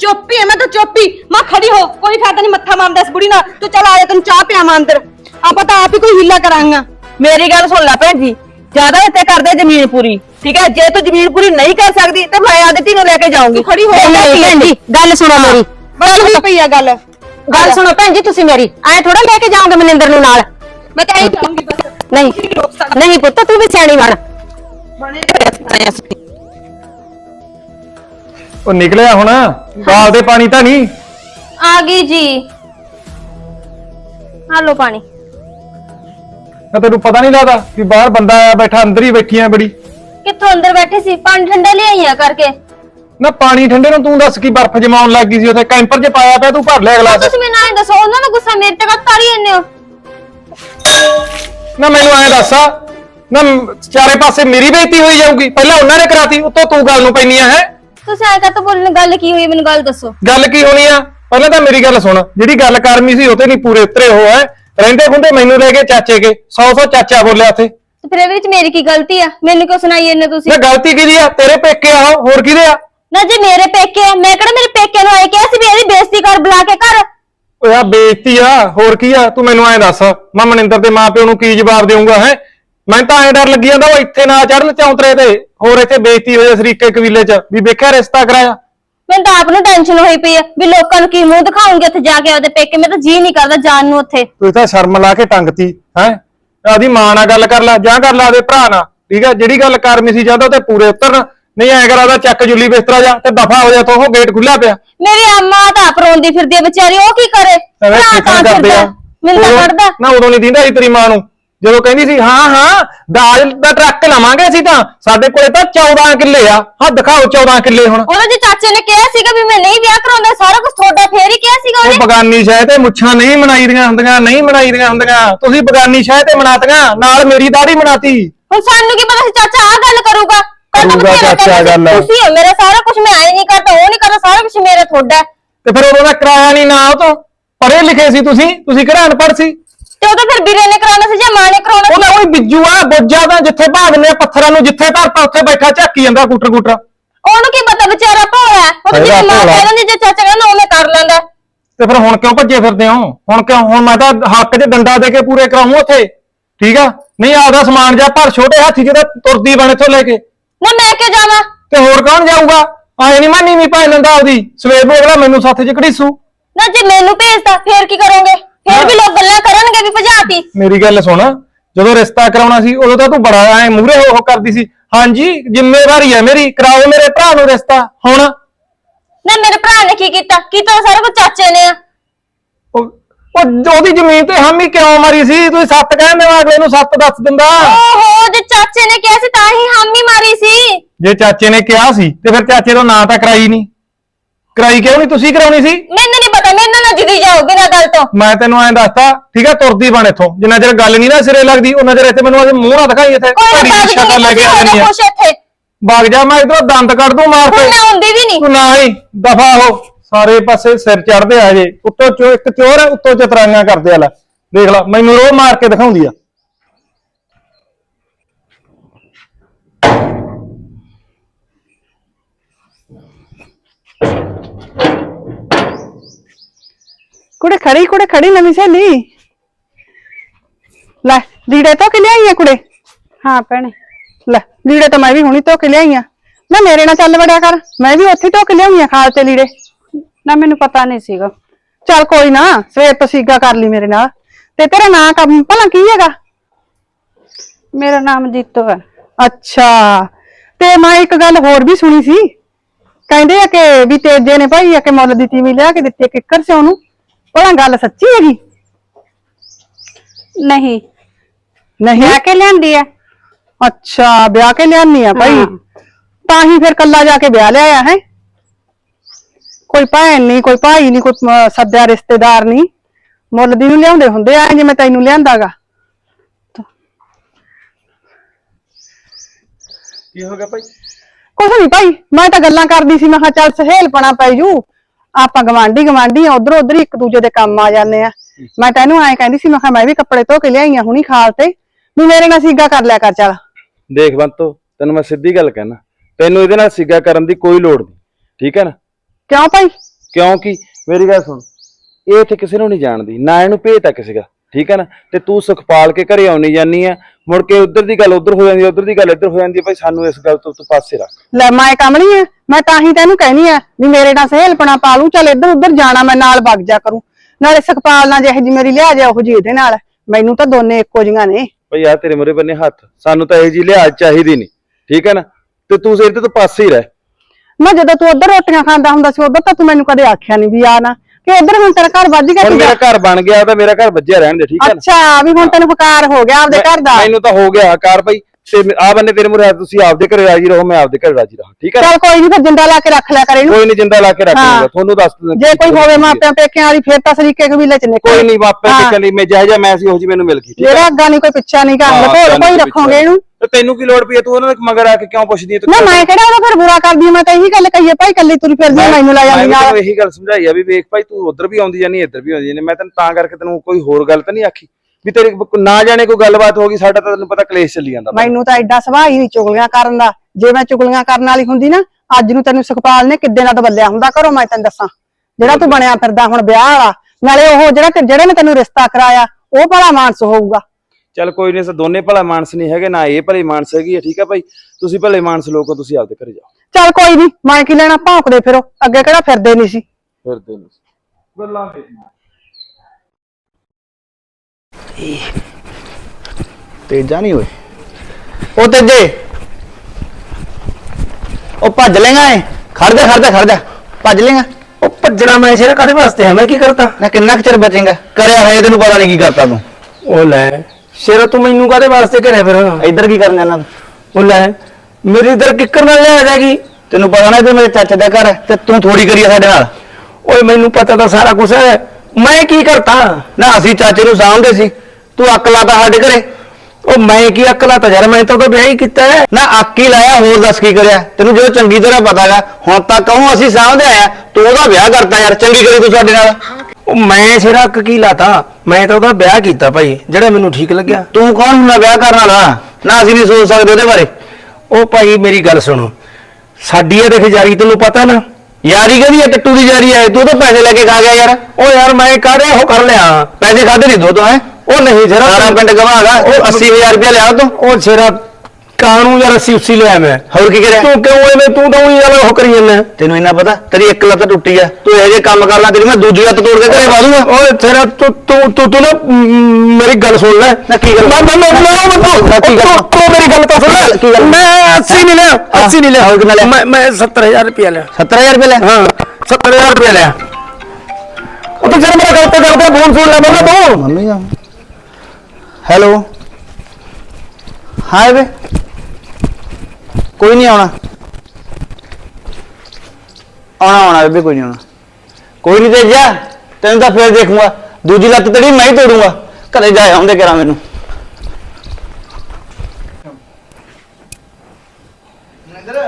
ਚੁੱਪੀ ਐ ਮੈਂ ਤਾਂ ਚੁੱਪੀ। ਮੈਂ ਖੜੀ ਹੋ ਕੋਈ ਫਾਇਦਾ ਨਹੀਂ ਮੱਥਾ ਮਾਰਦਾ ਇਸ ਬੁੜੀ ਨਾਲ। ਤੂੰ ਚੱਲ ਆ ਜਾ ਤੈਨੂੰ ਚਾਹ ਪਿਆਵਾਂ ਅੰਦਰ। ਆਪਾਂ ਤਾਂ ਆਪ ਹੀ ਕੋਈ ਹੀਲਾ ਕਰਾਂਗਾ। ਮੇਰੀ ਗੱਲ ਸੁਣ ਲੈ ਭੈਣ ਜੀ ਜ਼ਿਆਦਾ ਇੱਥੇ ਕਰਦੇ ਜ਼ਮੀਨ ਪੂਰੀ ਠੀਕ ਹੈ? ਜੇ ਤੂੰ ਜ਼ਮੀਨ ਪੂਰੀ ਨਹੀਂ ਕਰ ਸਕਦੀ ਤੇ ਮੈਂ ਆਦੀ ਧੀ ਨੂੰ ਲੈ ਕੇ ਜਾਊਂਗੀ। ਤੂੰ ਖੜੀ ਹੋ ਜਾ ਨਹੀਂ ਭੈਣ ਜੀ ਗੱਲ ਸੁਣੋ ਮੇਰੀ। ਬਸ ਹੋਈ ਪਈ ਆ ਗੱਲ। ਗੱਲ ਸੁਣੋ ਭੈਣ ਜੀ ਤੁਸੀਂ ਮੇਰੀ। ਐ ਥੋੜਾ ਲੈ ਕੇ ਜਾਓਗੇ ਮਨਿੰਦਰ ਨੂੰ ਨਾਲ? ਮੈਂ ਤਾਂ ਐਂ ਕਹੂੰਗੀ ਬਸ। ਨਹੀਂ ਨਹੀਂ ਪੁੱਤ ਤੂੰ ਵੀ ਸਿਆਣੀ ਬਣ। ਬਣੇ ਉਹ ਨਿਕਲਿਆ ਹੁਣ? ਗਾਲ ਦੇ ਪਾਣੀ ਤਾਂ ਨਹੀਂ? ਆ ਗਈ ਜੀ। ਆ ਲੋ ਪਾਣੀ। ਨਾ ਤੈਨੂੰ ਪਤਾ ਨਹੀਂ ਲੱਗਦਾ ਵੀ ਬਾਹਰ ਬੰਦਾ ਆਇਆ ਬੈਠਾ ਅੰਦਰ ਹੀ ਬੈਠੀਆਂ ਬੜੀ। ਕਿੱਥੋਂ ਅੰਦਰ ਬੈਠੇ ਸੀ? ਪਾਣੀ ਠੰਡਾ ਲਿਆਈਆਂ ਕਰਕੇ। ਨਾ ਪਾਣੀ ਠੰਡੇ ਨੂੰ ਤੂੰ ਦੱਸ ਕੀ ਬਰਫ਼ ਜਮਾਉਣ ਲੱਗ ਗਈ ਸੀ ਉੱਥੇ? ਕੈਂਪਰ 'ਚ ਪਾਇਆ ਪਿਆ ਤੂੰ ਭਰ ਲਿਆ ਗਲਾਸ। ਤੁਸੀਂ ਮੈਨੂੰ ਐਂ ਦੱਸੋ ਉਹਨਾਂ ਦਾ ਗੁੱਸਾ ਮੇਰੇ ਤੇ ਕੱਤ ਤਾਰੀ ਜਾਂਦੇ ਹੋ ਨਾ ਮੈਨੂੰ ਐਂ ਦੱਸ। ਨਾ ਮ- ਚਾਰੇ ਪਾਸੇ ਮੇਰੀ ਬੇਇੱਜ਼ਤੀ ਹੋਈ ਜਾਊਗੀ। ਪਹਿਲਾਂ ਉਹਨਾਂ ਨੇ ਕਰਾਤੀ ਉੱਤੋਂ ਤੂੰ ਗੱਲ ਨੂੰ ਪੈਣੀਆਂ ਹੈ? ਤੁਸੀਂ ਐਂ ਕੱਤ ਬੋਲਣ ਗੱਲ ਕੀ ਹੋਈ ਮੈਨੂੰ ਗੱਲ ਦੱਸੋ। ਗੱਲ ਕੀ ਹੋਣੀ ਆ? ਪਹਿਲਾਂ ਤਾਂ ਮੇਰੀ ਗੱਲ ਸੁਣ ਜਿਹੜੀ ਗੱਲ ਕਰਮੀ ਸੀ ਉਹ ਤੇ ਨਹੀਂ ਪੂਰੇ ਉਤਰੇ ਹੋ ਹੈ ਰਹਿੰਦੇ ਖੁੰਦੇ ਮੈਨੂੰ ਲੈ ਕੇ ਚਾਚੇ ਕੇ 100 100 ਚਾਚਾ ਬੋਲਿਆ ਉੱਥੇ। ਤੇ ਫਿਰ ਇਹਦੇ ਵਿੱਚ ਮੇਰੀ ਕੀ ਗਲਤੀ ਆ? ਮੈਨੂੰ ਕਿਉਂ ਸੁਣਾਈ ਜਾਂਦੇ ਤੁਸੀਂ? ਨਾ ਗਲਤੀ ਕਿਹਦੀ ਆ? ਤੇਰੇ ਪੇਕੇ ਆ ਉਹ, ਹੋਰ ਕਿਹਦੇ ਆ? ਨਾ ਜੇ ਮੇਰੇ ਪੇਕੇ ਆ ਮੈਂ ਕਿਹੜਾ ਮੇਰੇ ਪੇਕੇ ਨੂੰ ਆਏ ਕਿਹਾ ਸੀ ਵੀ ਇਹਦੀ ਬੇਇੱਜ਼ਤੀ ਕਰ ਬੁਲਾ ਕੇ ਘਰ? ਓਏ ਆ ਬੇਇੱਜ਼ਤੀ ਆ ਹੋਰ ਕੀ ਆ? ਤੂੰ ਮੈਨੂੰ ਐਂ ਦੱਸ ਮੈਂ ਮਨਿੰਦਰ ਦੇ ਮਾਪਿਓ ਨੂੰ ਕੀ ਜਵਾਬ ਦੇਵਾਂਗਾ ਹੈ? ਮੈਂ ਤਾਂ ਐਂ ਡਰ ਲੱਗੀ ਜਾਂਦਾ ਉਹ ਇੱਥੇ ਨਾ ਚੜਨ ਚੌਂਤਰੇ ਤੇ ਹੋਰ ਇੱਥੇ ਬੇਇੱਜ਼ਤੀ ਹੋ ਜਾ ਸਰੀਕੇ ਕਬੀਲੇ 'ਚ। ਵੀ ਵੇਖਿਆ ਰਿਸ਼ਤਾ ਕਰਾਇਆ? ਮੈਨੂੰ ਤਾਂ ਆਪ ਨੂੰ ਟੈਨਸ਼ਨ ਹੋਈ ਪਈ ਆ ਵੀ ਲੋਕਾਂ ਨੂੰ ਕੀ ਮੂੰਹ ਦਿਖਾਉਂਗੇ ਉੱਥੇ ਜਾ ਕੇ ਉਹਦੇ ਪੇਕੇ। ਮੈਂ ਤਾਂ ਜੀ ਨਹੀਂ ਕਰਦਾ ਜਾਣ ਨੂੰ ਉੱਥੇ। ਤੂੰ ਤਾਂ ਸ਼ਰਮ ਲਾ ਕੇ ਟੰਗਤੀ ਹੈ? ਆਦੀ ਮਾਂ ਨਾਲ ਗੱਲ ਕਰ ਲੈ ਜਾਂ ਕਰ ਲਾ ਦੇ ਭਰਾ ਨਾਲ ਠੀਕ ਆ? ਜਿਹੜੀ ਗੱਲ ਕਰਮੀ ਸੀ ਜਾਂਦਾ ਤੇ ਪੂਰੇ ਉਤਰਨ ਨਹੀਂ ਐਂ ਕਰਾ ਦਾ ਚੱਕ ਜੁੱਲੀ ਬਿਸਤਰਾ ਜਾ ਤੇ ਦਫਾ ਹੋ ਜਾ ਤੋਂ ਉਹ ਗੇਟ ਖੁੱਲਿਆ ਪਿਆ। ਮੇਰੀ ਅੰਮਾ ਤਾਂ ਆਪ ਰੋਂਦੀ ਫਿਰਦੀ ਆ ਵਿਚਾਰੀ ਉਹ ਕੀ ਕਰੇ? ਭਰਾ ਤਾਂ ਕਰਦੇ ਫਿਰਦਾ ਆ। ਮੈਨੂੰ ਤਾਂ ਉਦੋਂ- ਕੱਢਦਾ ਨਾ ਉਦੋਂ ਨਹੀਂ ਦਿੰਦਾ ਸੀ ਤੇਰੀ ਮਾਂ ਨੂੰ। ਜਦੋਂ ਕਹਿੰਦੀ ਸੀ ਹਾਂ ਹਾਂ ਦਾਜ ਦਾ ਟਰੱਕ ਲਵਾਂਗੇ ਅਸੀਂ ਤਾਂ ਸਾਡੇ ਕੋਲੇ ਤਾਂ 14 ਕਿੱਲੇ ਆ। ਹਾਂ ਦਿਖਾਓ 14 ਕਿੱਲੇ ਹੁਣ। ਉਹਨਾਂ ਦੇ ਚਾਚੇ ਨੇ ਕਿਹਾ ਸੀਗਾ ਵੀ ਮੈਂ ਨਹੀਂ ਵਿਆਹ ਕਰਾਉਂਦਾ ਸਾਰਾ ਕੁਝ ਤੁਹਾਡਾ ਫੇਰ ਹੀ ਕਿਹਾ ਸੀਗਾ ਉਹ ਉਹਨੇ ਬਗਾਨੀ ਸ਼ਹਿ ਤੇ ਮੁੱਛਾਂ ਨਹੀਂ ਮਨਾਈ ਦੀਆਂ ਹੁੰਦੀਆਂ ਨਹੀਂ ਮਨਾਈ ਦੀਆਂ ਹੁੰਦੀਆਂ। ਤੁਸੀਂ ਬਗਾਨੀ ਸ਼ਹਿ ਤੇ ਮਨਾਤੀਆਂ ਨਾਲ ਮੇਰੀ ਦਾੜੀ ਮਨਾਤੀ। ਹੁਣ ਸਾਨੂੰ ਕੀ ਪਤਾ ਸੀ ਚਾਚਾ ਆਹ ਗੱਲ ਕਰੂਗਾ? ਕਰੂਗਾ ਬਥੇਰਾ ਚਾਚਾ ਕਹਿੰਦਾ ਸੀ, ਗੱਲ। ਤੁਸੀਂ ਹੋ ਮੇਰਾ ਸਾਰਾ ਕੁਝ ਮੈਂ ਆਏ ਨਹੀਂ ਕਰਦਾ ਉਹ ਨਹੀਂ ਕਰਦਾ ਸਾਰਾ ਕੁਝ ਮੇਰਾ ਤੁਹਾਡਾ ਹੈ। ਤੇ ਫਿਰ ਉਦੋਂ ਦਾ ਕਿਰਾਇਆ ਨਹੀਂ ਨਾ ਉਹ ਤੋਂ। ਪੜ੍ਹੇ ਲਿਖੇ ਸੀ ਤੁਸੀਂ ਤੁਸੀਂ ਕਿਹੜਾ ਅਨਪੜ੍ਹ ਸੀ? ਤੇ ਉਹ ਤਾਂ ਫਿਰ ਵੀਰੇ ਨੇ ਕਰਾਉਣਾ ਸੀ ਜਾਂ ਮਾਂ ਨੇ ਕਰਾਉਣਾ ਉਹ ਸੀ? ਤਾਂ ਕੋਈ ਬਿੱਜੂ ਆ ਬੋਜਾ ਤਾਂ ਜਿੱਥੇ ਭਾਗਨੇ ਪੱਥਰਾਂ ਨੂੰ ਜਿੱਥੇ ਧਰਤਾ ਉੱਥੇ ਬੈਠਾ ਝਾਕੀ ਜਾਂਦਾ ਕੁੱਟਰ ਕੁੱਟਰ। ਉਹਨੂੰ ਕੀ ਪਤਾ ਵਿਚਾਰਾ ਭੋਲਾ ਉਹ ਤਾਂ ਮਾਂ। ਕਹਿ ਦਿੰਦੀ ਜੇ ਚਾਚਾ ਕਹਿੰਦਾ ਉਹਨੇ ਕਰ ਲੈਂਦਾ। ਤੇ ਫਿਰ ਹੁਣ ਕਿਉਂ ਭੱਜੇ ਫਿਰਦੇ ਹੋ? ਹੁਣ ਕਿਉਂ? ਹੁਣ ਮੈਂ ਤਾਂ ਹੱਕ 'ਚ ਡੰਡਾ ਦੇ ਕੇ ਪੂਰੇ ਕਰਾਉਂ ਉੱਥੇ। ਠੀਕ ਆ? ਨਹੀਂ ਆਪਦਾ ਸਮਾਨ ਜਾ ਭਰ ਛੋਟੇ ਹਾਥੀ ਜਿਹਦਾ ਤੁਰਦੀ ਬਣ ਇੱਥੋਂ ਲੈ ਕੇ। ਨਾ ਮੈਂ ਕਿਉਂ ਜਾਵਾਂ? ਤੇ ਹੋਰ ਕੌਣ ਜਾਊਗਾ? ਆਏ ਨਹੀਂ ਮਾਨੀ ਵੀ ਭਾਈ ਲੰਦਾ ਉਹਦੀ ਸਵੇਰ ਨੂੰ ਅਗਲਾ ਮੈਨੂੰ ਸਾਥ 'ਚ ਘੜੀਸੂ। ਨਾ ਜੇ ਮੈਨੂੰ ਭੇਜਦਾ ਫੇਰ ਕੀ ਕਰੋਗੇ ਫੇਰ ਵੀ ਲੋਕ ਗੱਲਾਂ ਕਰਨਗੇ ਵੀ ਭਜਾਤੀ ਮੇਰੀ ਗੱਲ ਸੁਣ ਜਦੋਂ ਰਿਸ਼ਤਾ ਕਰਾਉਣਾ ਸੀ ਉਦੋਂ ਤਾਂ ਤੂੰ ਬੜਾ ਐ ਮੂਹਰੇ ਉਹ ਕਰਦੀ ਸੀ। ਹਾਂਜੀ ਜ਼ਿੰਮੇਵਾਰੀ ਹੈ ਮੇਰੀ ਕਰਾਓ ਮੇਰੇ ਭਰਾ ਨੂੰ ਰਿਸ਼ਤਾ ਹੁਣ। ਨਾ ਮੇਰੇ ਭਰਾ ਨੇ ਕੀ ਕੀਤਾ? ਕੀਤਾ ਤਾਂ ਸਾਰਾ ਕੁਝ ਚਾਚੇ ਨੇ ਆ। ਉਹ ਉਹ ਉਹਦੀ ਜ਼ਮੀਨ ਤੇ ਹਾਮੀ ਕਿਉਂ ਮਾਰੀ ਸੀ? ਤੁਸੀਂ ਸੱਤ ਕਹਿੰਦੇ ਹੋ ਅਗਲੇ ਨੂੰ ਸੱਤ ਦੱਸ ਦਿੰਦਾ। ਓਹੋ ਜੇ ਚਾਚੇ ਨੇ ਕਿਹਾ ਸੀ ਤਾਂ ਹੀ ਹਾਮੀ ਮਾਰੀ ਸੀ। ਜੇ ਚਾਚੇ ਨੇ ਕਿਹਾ ਸੀ ਤੇ ਫਿਰ ਚਾਚੇ ਦਾ ਨਾਂ ਤਾਂ ਕਰਾਈ ਨਹੀਂ। ਕਰਾਈ ਕਿਉਂ ਨਹੀਂ ਤੁਸੀਂ ਕਰਾਉਣੀ ਸੀ? ਮੈਨੂੰ ਨਹੀਂ ਪਤਾ ਮੇਰੇ ਨਾਲ ਜਿੱਦੀ ਜਾਓ ਬਿਨਾਂ ਗੱਲ ਤੋਂ। ਮੈਂ ਤੈਨੂੰ ਐਂ ਦੱਸਤਾ ਠੀਕ ਹੈ ਤੁਰਦੀ ਬਣ ਇੱਥੋਂ। ਜਿੰਨਾ ਚਿਰ ਗੱਲ ਨਹੀਂ ਨਾ ਸਿਰੇ ਲੱਗਦੀ ਉਹਨਾਂ ਚਿਰ ਇੱਥੇ ਮੈਨੂੰ ਅਜੇ ਮੂੰਹ ਨਾ ਦਿਖਾਈ ਇੱਥੇ। ਕੋਈ ਨਾ ਦੀ ਸ਼ਕਲ ਲੈ ਕੇ ਆ ਜਾਨੀ ਆ। ਇੱਥੇ। ਵਗ ਜਾ ਮੈਂ ਇਧਰੋਂ ਦੰਦ ਕੱਢ ਦੂੰ ਮਾਰ ਹੁਣ ਮੈਂ ਹੁੰਦੀ ਵੀ ਨਹੀਂ ਤੂੰ ਨਾ ਹੀ ਦਫਾ ਹੋ। ਸਾਰੇ ਪਾਸੇ ਸਿਰ ਚੜਦੇ ਆ ਜੇ ਉੱਤੋਂ ਚੋ ਇੱਕ ਚੋਰ ਹੈ ਉੱਤੋਂ ਚਤਰਾਈਆਂ ਕਰਦੇ ਆ ਲੈ। ਦੇਖ ਲੈ ਮੈਨੂੰ ਰੋ ਮਾਰ ਕੇ ਦਿਖਾਉਂਦੀ ਆ। ਕੁੜੇ ਖੜੀ ਕੁੜੇ ਖੜੀ ਨਵੀਂ ਸਹੇਲੀ। ਲੈ ਲੀੜੇ ਧੋ ਕੇ ਲਿਆਈ ਆ ਕੁੜੇ? ਹਾਂ ਭੈਣੇ। ਲੈ ਲੀੜੇ ਤਾਂ ਮੈਂ ਵੀ ਹੁਣੀ ਧੋ ਕੇ ਲਿਆਈ ਆ। ਨਾ ਮੇਰੇ ਨਾਲ ਚੱਲ ਵੜਿਆ ਕਰ ਮੈਂ ਵੀ ਉੱਥੇ ਧੋ ਕੇ ਲਿਆਉਣੀ ਆ ਖਾਲ ਤੇ ਲੀੜੇ। ਨਾ ਮੈਨੂੰ ਪਤਾ ਨਹੀਂ ਸੀਗਾ। ਚੱਲ ਕੋਈ ਨਾ ਸਵੇਰ ਤੋਂ ਸੀਗਾ ਕਰ ਲਈ ਮੇਰੇ ਨਾਲ। ਤੇ ਤੇਰਾ ਨਾਂ ਕੰਮ ਭਲਾ ਕੀ ਹੈਗਾ? ਮੇਰਾ ਨਾਮ ਜੀਤੋ ਹੈ। ਅੱਛਾ ਤੇ ਮੈਂ ਇੱਕ ਗੱਲ ਹੋਰ ਵੀ ਸੁਣੀ ਸੀ। ਕਹਿੰਦੇ ਆ ਕਿ ਵੀ ਤੇਜੇ ਨੇ ਭਾਈ ਆ ਕਿ ਮੁੱਲ ਦੀ ਤੀਵੀਂ ਲਿਆ ਕੇ ਦਿੱਤੀ ਕਿੱਕਰ ਸਿਓ ਨੂੰ। ਉਹਦਾ ਗੱਲ ਸੱਚੀ ਹੈਗੀ ਨਹੀਂ ਨਹੀਂ ਵਿਆਹ ਕੇ ਲਿਆਂਦੀ ਹੈ ਅੱਛਾ ਵਿਆਹ ਕੇ ਲਿਆਨੀ ਆ ਭਾਈ ਹਾਂ। ਤਾਂ ਹੀ ਫਿਰ ਕੱਲਾ ਜਾ ਕੇ ਵਿਆਹ ਲਿਆਇਆ ਹੈ ਕੋਈ ਭੈਣ ਨਹੀਂ ਕੋਈ ਭਾਈ ਨਹੀਂ ਕੋਈ ਅਹ, ਸੱਦਿਆ ਰਿਸ਼ਤੇਦਾਰ ਨਹੀਂ ਮੁੱਲ ਦੀ ਨੂੰ ਲਿਆਉਂਦੇ ਹੁੰਦੇ ਆ ਜਿਵੇਂ ਤੈਨੂੰ ਲਿਆਂਦਾਗਾ ਕੀ ਹੋ ਗਿਆ ਭਾਈ? ਕੁਛ ਨਹੀਂ ਭਾਈ ਮੈਂ ਤਾਂ ਗੱਲਾਂ ਕਰਦੀ ਸੀ ਮੈਂ ਕਿਹਾ ਚੱਲ ਸਹੇਲਪਣਾ ਪੈ ਜੂ। ਆਪਾਂ ਗਵਾਂਢੀ ਗਵਾਂਢੀ ਆ ਉਧਰ ਉਧਰ ਇੱਕ ਦੂਜੇ ਦੇ ਕੰਮ ਆ ਜਾਂਦੇ ਆ। ਮੈਂ ਤੈਨੂੰ ਐਂ ਕਹਿੰਦੀ ਸੀ ਮੈਂ ਕਿਹਾ ਮੈਂ ਵੀ ਕੱਪੜੇ ਧੋ ਕੇ ਲਿਆਈਆਂ ਹੁਣੀ ਖਾਲ ਤੇ। ਵੀ ਮੇਰੇ ਨਾਲ ਸੀਗਾ ਕਰ ਲਿਆ ਕਰ ਚੱਲ। ਦੇਖ ਬੰਤੋ ਤੈਨੂੰ ਮੈਂ ਸਿੱਧੀ ਗੱਲ ਕਹਿਣਾ। ਤੈਨੂੰ ਇਹਦੇ ਨਾਲ ਸਿੱਗਾ ਕਰਨ ਦੀ ਕੋਈ ਲੋੜ ਨਹੀਂ ਠੀਕ ਹੈ ਨਾ? ਕਿਉਂ ਭਾਈ? ਕਿਉਂਕਿ ਮੇਰੀ ਗੱਲ ਸੁਣ ਇਹ ਇੱਥੇ ਕਿਸੇ ਨੂੰ ਨਹੀਂ ਜਾਣਦੀ ਨਾ ਇਹਨੂੰ ਆ ਕਿਸੇ ਦਾ। ਠੀਕ ਹੈ ਨਾ? ਤੇ ਤੂੰ ਸੁਖਪਾਲ ਕੇ ਘਰੇ ਆਉਣੀ ਜਾਨੀ ਆ ਮੁੜ ਕੇ ਉਧਰ ਦੀ ਗੱਲ ਉਧਰ ਹੋ ਜਾਂਦੀ ਆ ਉਧਰ ਦੀ ਗੱਲ ਇੱਧਰ ਹੋ ਜਾਂਦੀ ਆ ਭਾਈ ਸਾਨੂੰ ਇਸ ਗੱਲ ਤੋਂ ਤੂੰ ਪਾਸੇ ਰੱਖ। ਲੈ ਮੈਂ ਕੰਮ ਨਹੀਂ ਹੈ ਮੈਂ ਤਾਂ ਹੀ ਤੈਨੂੰ ਕਹਿਨੀ ਆ ਵੀ ਮੇਰੇ ਨਾਲ ਸਹੇਲਪਣਾ ਪਾ ਲੂੰ ਚੱਲ ਇੱਧਰ ਉੱਧਰ ਜਾਣਾ ਮੈਂ ਨਾਲ ਵਗ ਜਾ ਕਰੂੰ। ਨਾਲੇ ਸੁਖਪਾਲ ਨਾਲ ਜਿਹੇ ਜੀ ਮੇਰੀ ਲਿਆ ਜਾ ਉਹ ਜੀ ਇਹਦੇ ਨਾਲ। ਮੈਨੂੰ ਤਾਂ ਦੋਨੇ ਇੱਕੋ ਜੀਆਂ ਨੇ। ਭਾਈ ਆ ਤੇਰੇ ਮੁਰੇ ਬੰਨੇ ਹੱਥ ਸਾਨੂੰ ਤਾਂ ਇਹ ਜੀ ਲਿਹਾਜ਼ ਚਾਹੀਦੀ ਨਹੀਂ ਠੀਕ ਹੈ ਨਾ? ਤੇ ਤੂੰ ਸਿਰ ਤੇ ਤੋਂ ਪਾਸੇ ਹੀ ਰਹਿ। ਮੈਂ ਜਦੋਂ ਤੂੰ ਉੱਧਰ ਰੋਟੀਆਂ ਖਾਂਦਾ ਹੁੰਦਾ ਸੀ ਉਧਰ ਤਾਂ ਤੂੰ ਮੈਨੂੰ ਕਦੇ ਆਖਿਆ ਨਹੀਂ ਵੀ ਆ ਨਾ। ਕਿ ਉਧਰ ਹੁਣ ਤੇਰਾ ਘਰ ਵੱਜ ਗਿਆ ਹੁਣ ਤੂੰ ਮੇਰਾ ਘਰ ਬਣ ਗਿਆ ਤਾਂ ਮੇਰਾ ਘਰ ਵੱਜਿਆ ਰਹਿਣ ਦੇ ਠੀਕ ਹੈ ਨਾ? ਅੱਛਾ ਵੀ ਹੁਣ ਤੈਨੂੰ ਫਕਾਰ ਹੋ ਗਿਆ ਆਪਦੇ ਘਰ ਦਾ? ਮੈਨੂੰ ਤਾਂ ਹੋ ਗਿਆ ਹਕਾਰ ਭਾਈ। ਤੇ ਆ ਬੰਨੇ ਤੇਰੇ ਮੁਰੇ ਤੁਸੀਂ ਆਪਦੇ ਘਰੇ ਰਾਜੀ ਰਹੋ ਮੈਂ ਆਪਦੇ ਘਰੇ ਰਾਜੀ ਰਹਾ ਠੀਕ ਹੈ? ਚੱਲ ਕੋਈ ਨਹੀਂ ਫਿਰ ਜਿੰਦਾ ਲਾ ਕੇ ਰੱਖ ਲਿਆ ਕਰ ਇਹਨੂੰ ਕੋਈ ਨਹੀਂ ਜਿੰਦਾ ਲਾ ਕੇ ਰੱਖ। ਲੂੰਗਾ ਤੁਹਾਨੂੰ ਦੱਸ ਦਿੰਦਾ ਜੇ ਕੋਈ ਹੋਵੇ ਮਾਪਿਆਂ ਪੇਕਿਆਂ ਵਾਲੀ ਫੇਰ ਤਾਂ ਸਰੀਕੇ ਕਬੀਲੇ ਚ ਨਿਕਲ ਕੋਈ ਨਹੀਂ ਵਾਪਸ ਹਾਂ। ਨਿਕਲੀ ਮੈਂ ਜਿਹੋ ਜਿਹਾ ਮੈਂ ਸੀ ਉਹ ਜੀ ਮੈਨੂੰ ਮਿਲ ਗਈ ਠੀਕ ਹੈ ਜਿਹੜਾ ਅੱਗਾ ਨਹੀਂ ਕੋਈ ਪਿੱਛਾ ਨਹੀਂ ਕਰਦਾ ਤੁਹਾਨੂੰ ਕੋਈ ਰੱਖੋਗੇ ਇਹਨੂੰ ਤੇ ਤੈਨੂੰ ਕੀ ਲੋੜ ਪਈ ਹੈ? ਤੂੰ ਉਹਨਾਂ ਦੇ ਮਗਰ ਆ ਕੇ ਕਿਉਂ ਪੁੱਛਦੀ ਹੈ ਤੂੰ ਨਾ ਮੈਂ ਕਿਹੜਾ ਉਹਦਾ ਫਿਰ ਬੁਰਾ ਕਰਦੀ ਹਾਂ, ਮੈਂ ਤਾਂ ਇਹੀ ਗੱਲ ਕਹੀ ਹੈ ਭਾਈ ਕੱਲੀ ਤੁਰੀ ਫਿਰਦੀ ਹਾਂ, ਮੈਨੂੰ ਲੈ ਜਾਂਦੀ ਮੈਂ ਨਾਲ ਤੈਨੂੰ ਇਹੀ ਗੱਲ ਸਮਝਾਈ ਆ ਵੀ ਵੇਖ ਭਾਈ ਤੂੰ ਉਧਰ ਵੀ ਆਉਂਦੀ ਜਾਨੀ ਇੱਧਰ ਵੀ ਆਉਂਦੀ ਜਾਨੀ ਮੈਂ ਤੈਨੂੰ ਤਾਂ ਕਰਕੇ ਤੈਨੂੰ ਕੋਈ ਹੋਰ ਗੱਲ ਤਾਂ ਨਹੀਂ ਆਖੀ ਵੀ ਤੇਰੇ ਨਾ ਜਾਣੇ ਕੋਈ ਗੱਲਬਾਤ ਹੋ ਗਈ ਸਾਡਾ ਤਾਂ ਤੈਨੂੰ ਪਤਾ ਕਲੇਸ਼ ਚੱਲੀ ਜਾਂਦਾ ਮੈਨੂੰ ਤਾਂ ਐਡਾ ਸੁਭਾਅ ਹੀ ਨਹੀਂ ਚੁਗਲੀਆਂ ਕਰਨ ਦਾ। ਜੇ ਮੈਂ ਚੁਗਲੀਆਂ ਕਰਨ ਵਾਲੀ ਹੁੰਦੀ ਨਾ ਅੱਜ ਨੂੰ ਤੈਨੂੰ ਸੁਖਪਾਲ ਨੇ ਕਿੱਦੇ ਨਾਲ ਦਬੱਲਿਆ ਹੁੰਦਾ ਘਰੋਂ ਮੈਂ ਤੈਨੂੰ ਦੱਸਾਂ। ਜਿਹੜਾ ਤੂੰ ਬਣਿਆ ਫਿਰਦਾ ਹੁਣ ਵਿਆਹ ਵਾਲਾ ਨਾਲੇ ਉਹ ਜਿਹੜਾ ਜਿਹੜੇ ਨੇ ਤੈਨੂੰ ਰਿਸ਼ਤਾ ਕਰਾਇਆ ਉਹ ਭਲਾ ਮਾਨਸ ਹੋਊਗਾ। ਚੱਲ ਕੋਈ ਨਹੀਂ ਦੋਨੇ ਭਲਾ ਮਾਨਸ ਨਹੀਂ ਹੈਗੇ ਨਾ ਇਹ ਭਲੇ ਮਾਨਸ ਹੈਗੀ ਹੈ ਠੀਕ ਹੈ ਭਾਈ? ਤੁਸੀਂ ਭਲੇ ਮਾਨਸ ਲੋਕ ਹੋ ਤੁਸੀਂ ਆਪਦੇ ਘਰੇ ਜਾਓ। ਚੱਲ ਕੋਈ ਨਹੀਂ ਮੈਂ ਕੀ ਲੈਣਾ ਭੌਂਕਦੇ ਫਿਰੋ। ਅੱਗੇ ਕਿਹੜਾ ਫਿਰਦੇ ਨਹੀਂ ਸੀ। ਫਿਰਦੇ ਨੇ ਗੱਲਾਂ ਮੇਰੀਆਂ ਤੇਜਾ ਨਹੀਂ ਹੋਏ ਉਹ ਤੇਜੇ। ਉਹ ਭੱਜ ਲੇਗਾ ਏ ਖੜ ਜਾ ਖੜ ਜਾ ਖੜ ਜਾ। ਭੱਜ ਲੇਗਾ। ਉਹ ਭੱਜਣਾ ਮੈਂ ਸ਼ੇਰ ਕਾਦੇ ਵਾਸਤੇ ਹੈ ਮੈਂ ਕੀ ਕਰਤਾ? ਨਾ ਕਿੰਨਾ ਕੁ ਚਿਰ ਬਚੇਗਾ? ਕਰਿਆ ਹੋਇਆ ਤੈਨੂੰ ਪਤਾ ਨਹੀਂ ਕੀ ਕਰਤਾ ਤੂੰ। ਉਹ ਲੈ ਸ਼ੇਰ ਤੂੰ ਮੈਨੂੰ ਕਾਦੇ ਵਾਸਤੇ ਘਰੇ ਫਿਰ? ਇੱਧਰ ਕੀ ਕਰਨ ਜਾਣਾ ਉਹ ਲੈ ਮੇਰੀ ਇਧਰ ਕਿੱਕਰ ਨਾਲ ਲਿਆ ਜਾਏਗੀ। ਤੈਨੂੰ ਪਤਾ ਨਾ ਤੇ ਮੇਰੇ ਚਾਚੇ ਦਾ ਘਰ ਹੈ ਤੇ ਤੂੰ ਥੋੜੀ ਕਰੀ ਆ ਸਾਡੇ ਨਾਲ। ਓਏ ਮੈਨੂੰ ਪਤਾ ਤਾਂ ਸਾਰਾ ਕੁਝ ਹੈ। ਮੈਂ ਕੀ ਕਰਤਾ? ਨਾ ਅਸੀਂ ਚਾਚੇ ਨੂੰ ਸਾਂਭਦੇ ਸੀ। ਤੂੰ ਅੱਕ ਲਾਤਾ ਸਾਡੇ ਘਰੇ। ਉਹ ਮੈਂ ਕੀ ਅਕਲਾ ਤਾਂ ਯਾਰ ਮੈਂ ਤਾਂ ਉਹਦਾ ਵਿਆਹ ਹੀ ਕੀਤਾ ਹੈ। ਨਾ ਅੱਕ ਹੀ ਲਾਇਆ, ਹੋਰ ਦੱਸ ਕੀ ਕਰਿਆ? ਤੈਨੂੰ ਜਦੋਂ ਚੰਗੀ ਤਰ੍ਹਾਂ ਪਤਾ ਪਤਾਗਾ, ਹੁਣ ਤਾਂ ਕਹੂੰ ਅਸੀਂ ਸਾਂਭਦੇ ਆਇਆ। ਤੂੰ ਉਹਦਾ ਵਿਆਹ ਕਰਤਾ ਯਾਰ, ਚੰਗੀ ਕਰੀ ਤੂੰ ਸਾਡੇ ਨਾਲ। ਉਹ ਮੈਂ ਸਿਰ ਅੱਕ ਕੀ ਲਾਤਾ? ਮੈਂ ਤਾਂ ਉਹਦਾ ਵਿਆਹ ਕੀਤਾ ਭਾਈ, ਜਿਹੜਾ ਮੈਨੂੰ ਠੀਕ ਲੱਗਿਆ। ਤੂੰ ਕੌਣ ਹੁੰਦਾ ਵਿਆਹ ਕਰਨ ਵਾਲਾ? ਨਾ ਅਸੀਂ ਨਹੀਂ ਸੋਚ ਸਕਦੇ ਉਹਦੇ ਬਾਰੇ। ਉਹ ਭਾਈ, ਮੇਰੀ ਗੱਲ ਸੁਣੋ। ਸਾਡੀ ਇਹ ਦੇਖ ਜਾਰੀ ਤੈਨੂੰ ਪਤਾ ਨਾ। ਯਾਰੀ ਕਹਦੀ ਹੈ ਟੱਟੂ ਦੀ ਯਾਰੀ ਹੈ ਤੂੰ ਤਾਂ ਪੈਸੇ ਲੈ ਕੇ ਖਾ ਗਿਆ ਯਾਰ। ਉਹ ਯਾਰ ਮੈਂ ਕਾਹਦੇ, ਉਹ ਕਰ ਲਿਆ। ਪੈਸੇ ਖਾਦੇ ਨਹੀਂ ਦੋ ਤੋਂ, ਹੈ? ਉਹ ਨਹੀਂ ਜਰਾ ਸਾਰਾ ਪਿੰਡ ਗਵਾਗਾ ਉਹ 80000 ਰੁਪਇਆ ਲਿਆ ਤੂੰ। ਉਹ ਸਿਰਾ ਕਾਨੂੰ ਯਾਰ ਅਸੀਂ ਉਸੀ ਲਿਆ ਮੈਂ? ਹੋਰ ਕੀ ਕਰਿਆ? ਤੂੰ ਕਿਉਂ ਐਵੇਂ ਤੂੰ ਤਾਂ ਉਹੀ ਯਾਰ ਉਹ ਕਰੀ ਜਾਂਦਾ। ਤੈਨੂੰ ਇੰਨਾ ਪਤਾ? ਤੇਰੀ ਇੱਕ ਲੱਤ ਟੁੱਟੀ ਆ। ਤੂੰ ਇਹੋ ਜਿਹੇ ਕੰਮ ਕਰ ਲਾ ਤੇਰੀ ਮੈਂ ਦੂਜੀ ਲੱਤ ਤੋੜ ਕੇ ਘਰੇ ਪਾ ਦੂੰਗਾ ਓਏ ਤੇਰਾ ਤੂੰ ਤੂੰ ਤੂੰ ਤੂੰ ਨਾ ਮੇਰੀ ਗੱਲ ਸੁਣ ਲੈ। ਨਾ ਕੀ ਗੱਲ? ਮੈਂ ਮੈਂ ਮੈਂ ਮੈਂ ਕੀ ਗੱਲ? ਤੂੰ ਮੇਰੀ ਗੱਲ ਤਾਂ ਸੁਣ ਲੈ। ਕੀ ਗੱਲ? ਮੈਂ 80 ਨਹੀਂ ਲਿਆ 80 ਨਹੀਂ ਲਿਆ। ਹੋਰ ਕਿੰਨਾ ਲਿਆ? ਮੈਂ ਮੈਂ 70000 ਰੁਪਇਆ ਲਿਆ। 70000 ਰੁਪਇਆ ਲਿਆ? ਹਾਂ 70000 ਰੁਪਇਆ ਲਿਆ। ਉਹ ਤਾਂ ਜਦ ਮੇਰਾ ਗੱਲ ਤੇ ਕਰਦਾ ਫੋਨ ਸੁਣ ਲੈ ਮੈਂ ਤੂੰ। ਮੰਮੀ ਦਾ ਹੈਲੋ ਹਾਏ ਵੇ ਕੋਈ ਨਹੀਂ ਆਉਣਾ। ਆਉਣਾ ਆਉਣਾ ਬੇਬੇ ਕੋਈ ਨਹੀਂ ਆਉਣਾ। ਕੋਈ ਨਹੀਂ ਤੇ ਜਾ ਤੈਨੂੰ ਤਾਂ ਫੇਰ ਦੇਖੂੰਗਾ। ਦੂਜੀ ਲੱਤ ਤੇਰੀ ਮੈਂ ਹੀ ਤੋੜੂੰਗਾ। ਘਰੇ ਜਾ ਆਉਂਦੇ ਕਰਾਂ ਮੈਨੂੰ। ਮਨਿੰਦਰ।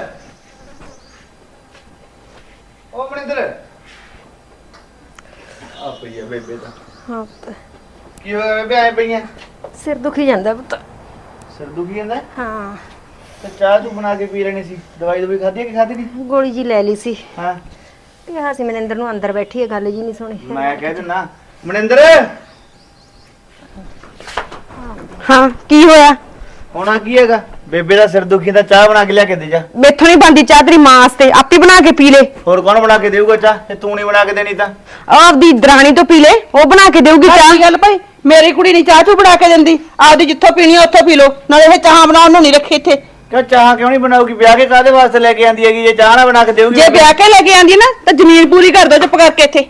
ਉਹ ਮਨਿੰਦਰ। ਆ ਪਈ ਆ ਬੇਬੇ ਦਾ ਹਾਂ ਕੀ ਹੋਇਆ ਬੇਬੇ? ਆਏ ਪਈਆਂ ਸਿਰ ਦੁਖੀ ਜਾਂਦਾ ਪੁੱਤ। ਸਿਰ ਦੁਖੀ ਜਾਂਦਾ? ਹਾਂ। ਤੇ ਚਾਹ ਤੂੰ ਬਣਾ ਕੇ ਪੀ ਲੈਣੀ ਸੀ। ਦਵਾਈ ਦਵਾਈ ਖਾਧੀ ਕਿ ਖਾਧੀ ਨਹੀਂ? ਗੋਲੀ ਜੀ ਲੈ ਲਈ ਸੀ। ਹਾਂ। ਕਿਹਾ ਸੀ ਮਨਿੰਦਰ ਨੂੰ ਅੰਦਰ ਬੈਠੀ ਹੈ ਗੱਲ ਜੀ ਨਹੀਂ ਸੁਣੀ। ਮੈਂ ਕਹਿ ਦਿੰਨਾ ਮਨਿੰਦਰ! ਹਾਂ ਕੀ ਹੋਇਆ? ਹੋਣਾ ਕੀ ਹੈਗਾ? ਬੇਬੇ ਦਾ ਸਿਰ ਦੁਖੀ ਦਾ ਚਾਹ ਬਣਾ ਕੇ ਲਿਆ ਕੇ ਦੇ ਜਾ। ਮੈਥੋਂ ਨਹੀਂ ਬੰਦੀ ਚਾਹ ਤੇਰੀ ਮਾਂ ਵਾਸਤੇ। ਆਪੇ ਬਣਾ ਕੇ ਪੀ ਲੈ। ਹੋਰ ਕੌਣ ਬਣਾ ਕੇ ਦੇਊਗਾ ਚਾਹ? ਤੇ ਤੂੰ ਨਹੀਂ ਬਣਾ ਕੇ ਦੇਣੀ ਤਾਂ। ਆਪਦੀ ਦਰਾਣੀ ਤੋਂ ਪੀ ਲੈ ਉਹ ਬਣਾ ਕੇ ਦੇਊਗੀ ਚਾਹ। ਗੱਲ ਭਾਈ ਮੇਰੀ ਕੁੜੀ ਨਹੀਂ ਚਾਹ ਚੂ ਬਣਾ ਕੇ ਦਿੰਦੀ। ਆਪਦੀ ਜਿੱਥੋਂ ਪੀਣੀ ਆ ਉੱਥੋਂ ਪੀ ਲਓ। ਨਾਲੇ ਇਹ ਚਾਹ ਬਣਾਉਣ ਨੂੰ ਨਹੀਂ ਰੱਖੀ ਇੱਥੇ। ਕਿਉਂ ਚਾਹ ਕਿਉਂ ਨਹੀਂ ਬਣਾਉਗੀ? ਵਿਆਹ ਕੇ ਕਾਦੇ ਵਾਸਤੇ ਲੈ ਕੇ ਆਂਦੀ ਹੈਗੀ? ਜੇ ਚਾਹ ਨਾ ਬਣਾ ਕੇ ਦੇਊਗੀ ਜੇ ਵਿਆਹ ਕੇ ਲੈ ਕੇ ਆਂਦੀ ਨਾ ਤਾਂ ਜ਼ਮੀਨ ਪੂਰੀ ਕਰ ਦੋ ਚੁੱਪ ਕਰਕੇ ਇੱਥੇ।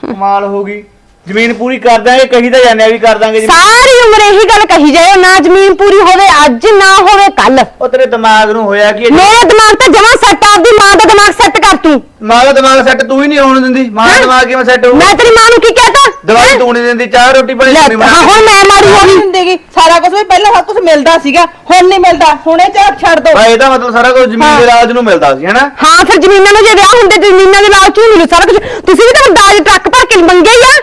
ਕਮਾਲ ਹੋਗੀ ਜ਼ਮੀਨ ਪੂਰੀ ਕਰ ਦਾਂਗੇ ਕਹੀ ਤਾਂ ਜਾਂਦੇ ਆ ਵੀ ਕਰ ਦਾਂਗੇ ਜ਼ਮੀਨ। ਸਾਰੀ ਉਮਰ ਇਹੀ ਗੱਲ ਕਹੀ ਜਾਏ ਨਾ ਜ਼ਮੀਨ ਪੂਰੀ ਹੋਵੇ ਅੱਜ ਨਾ ਹੋਵੇ ਕੱਲ ਉਹ ਤੇਰੇ ਦਿਮਾਗ ਨੂੰ ਹੋਇਆ ਕੀ ਮੇਰਾ ਦਿਮਾਗ ਤਾਂ ਜਮਾ ਸੈੱਟ ਆਪਦੀ ਮਾਂ ਦਾ ਦਿਮਾਗ ਸੈੱਟ ਕਰ ਤੂੰ। ਮਾਂ ਦਾ ਦਿਮਾਗ ਸੈੱਟ ਤੂੰ ਹੀ ਨਹੀਂ ਹੋਣ ਦਿੰਦੀ। ਮਾਂ ਦਾ ਦਿਮਾਗ ਕਿਵੇਂ ਸੈੱਟ ਹੋਊਗਾ? ਮੈਂ ਤੇਰੀ ਮਾਂ ਨੂੰ ਕੀ ਕਹਤਾ? ਦਵਾਈ ਤੂੰ ਨਹੀਂ ਦਿੰਦੀ ਚਾਹ ਰੋਟੀ ਪਾਣੀ ਤੂੰ ਨਹੀਂ ਹਾਂ ਕੇ ਹੁਣ ਮੈਂ ਮਾਰੀ ਹੋ ਗਈ ਦਿੰਦੇਗੀ ਸਾਰਾ ਕੁਝ ਵੀ ਪਹਿਲਾਂ ਸਭ ਕੁਝ ਮਿਲਦਾ ਸੀਗਾ ਹੁਣ ਨਹੀਂ ਮਿਲਦਾ। ਹੁਣੇ ਚਾਹ ਛੱਡ ਦੋ। ਭਾਈ ਇਹਦਾ ਮਤਲਬ ਸਾਰਾ ਕੁਝ ਜ਼ਮੀਨ ਦੇ ਰਾਜ ਨੂੰ ਮਿਲਦਾ ਸੀ ਹੈਨਾ? ਹਾਂ ਫਿਰ ਜ਼ਮੀਨਾਂ ਨੂੰ ਜੇ ਵਿਆਹ ਹੁੰਦੇ ਤੇ ਜ਼ਮੀਨਾਂ ਦੇ ਲਾਲਚ ਨੂੰ ਮਿਲੂ ਸਾਰਾ ਕੁਝ ਤੁਸੀਂ ਵੀ ਤਾਂ ਦਾਜ ਟਰੱਕ ਭਰ ਕੇ ਮੰਗੇ ਹੀ ਆ।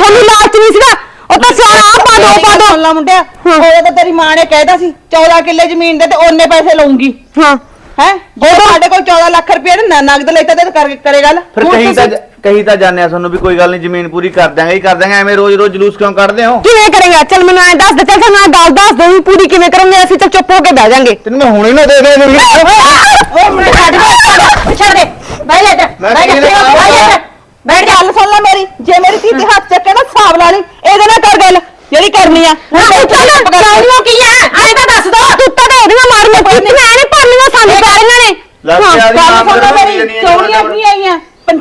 ਤੁਹਾਨੂੰ ਲਾਲਚ ਨਹੀਂ ਸੀਗਾ ਉਹ ਤਾਂ ਸਿਆਣਾ ਆ ਪਾ ਦੋ ਪਾ ਦੋ ਮੁੰਡਿਆ ਉਹ ਤਾਂ ਤੇਰੀ ਮਾਂ ਨੇ ਕਹਿਦਾ ਸੀ 14 ਕਿੱਲੇ ਜ਼ਮੀਨ ਦੇ ਤੇ ਉਹਨੇ ਪੈਸੇ ਲਊਂਗੀ ਹਾਂ ਹੈ ਜੇ ਸਾਡੇ ਕੋਲ 14 ਲੱਖ ਰੁਪਏ ਨੇ ਨਗਦ ਲੈਤਾ ਤੇ ਕਰ ਕਰੇ ਗੱਲ ਫਿਰ ਹੁਣ ਕਹੀਂ ਤਾਂ ਤੁਸੀਂ- ਕਹੀਂ ਤਾਂ ਜਾਣਿਆ ਤੁਹਾਨੂੰ ਵੀ ਕੋਈ ਗੱਲ ਨਹੀਂ ਜ਼ਮੀਨ ਪੂਰੀ ਕਰ ਦਿਆਂਗੇ ਹੀ ਕਰ ਦਿਆਂਗੇ ਐਵੇਂ ਰੋਜ਼ ਰੋਜ਼ ਜਲੂਸ ਕਿਉਂ ਕੱਢਦੇ ਹੋ ਕਿਵੇਂ ਕਰੇਗਾ ਚੱਲ ਮੈਨੂੰ ਐ ਦੱਸ ਦੇ ਚੱਲ ਸਾਨੂੰ ਐਂ ਗੱਲ ਦੱਸ ਦੇ ਵੀ ਪੂਰੀ ਕਿਵੇਂ ਕਰੋਗੇ ਅਸੀਂ ਤਾਂ ਚੁੱਪ ਹੋ ਕੇ ਬਹਿ ਜਾਾਂਗੇ ਤੈਨੂੰ ਮੈਂ ਹੁਣੇ ਨਾ ਦੇ ਦੇ ਓਏ ਮੁੰਡੇ ਛੱਡ ਦੇ ਛੱਡ ਦੇ ਬਾਈ ਲੈ ਜਾ ਮੈਂ? ਬਾਈ ਲੈ ਜਾ ਬੈਠ ਜਾ ਗੱਲ ਸੁਣ ਲੈ ਮੇਰੀ ਜੇ ਮੇਰੀ ਧੀ ਤੇ ਹੱਥ ਚੱਕੇ ਨਾ ਹਿਸਾਬ ਲਾ ਲਈ ਇਹਦੇ ਨਾਲ ਕਰ ਗੱਲ ਜਿਹੜੀ ਕਰਨੀ ਆ। ਹੁਣ ਤੂੰ ਚੱਲ ਕਰਾਉਣੀਆਂ ਕੀ ਆ? ਐਂ ਤਾਂ ਦੱਸ ਦੋ। ਤੂੰ ਤਾਂ ਇਹਦੀਆਂ ਮਾਰੀਆਂ ਕੁੱਤੀਆਂ ਐ ਨਹੀਂ। ਭਰਨੀਆਂ ਸਾਨੂੰ ਪੈਣੀਆਂ ਨੇ ਲੱਸਿਆ ਦੀ ਗੱਲ ਮਾਂ ਸੁਣ ਲੈ ਮੇਰੇ ਮੇਰੀ ਚੋਰੀਆਂ ਕੀ ਆਈਆਂ।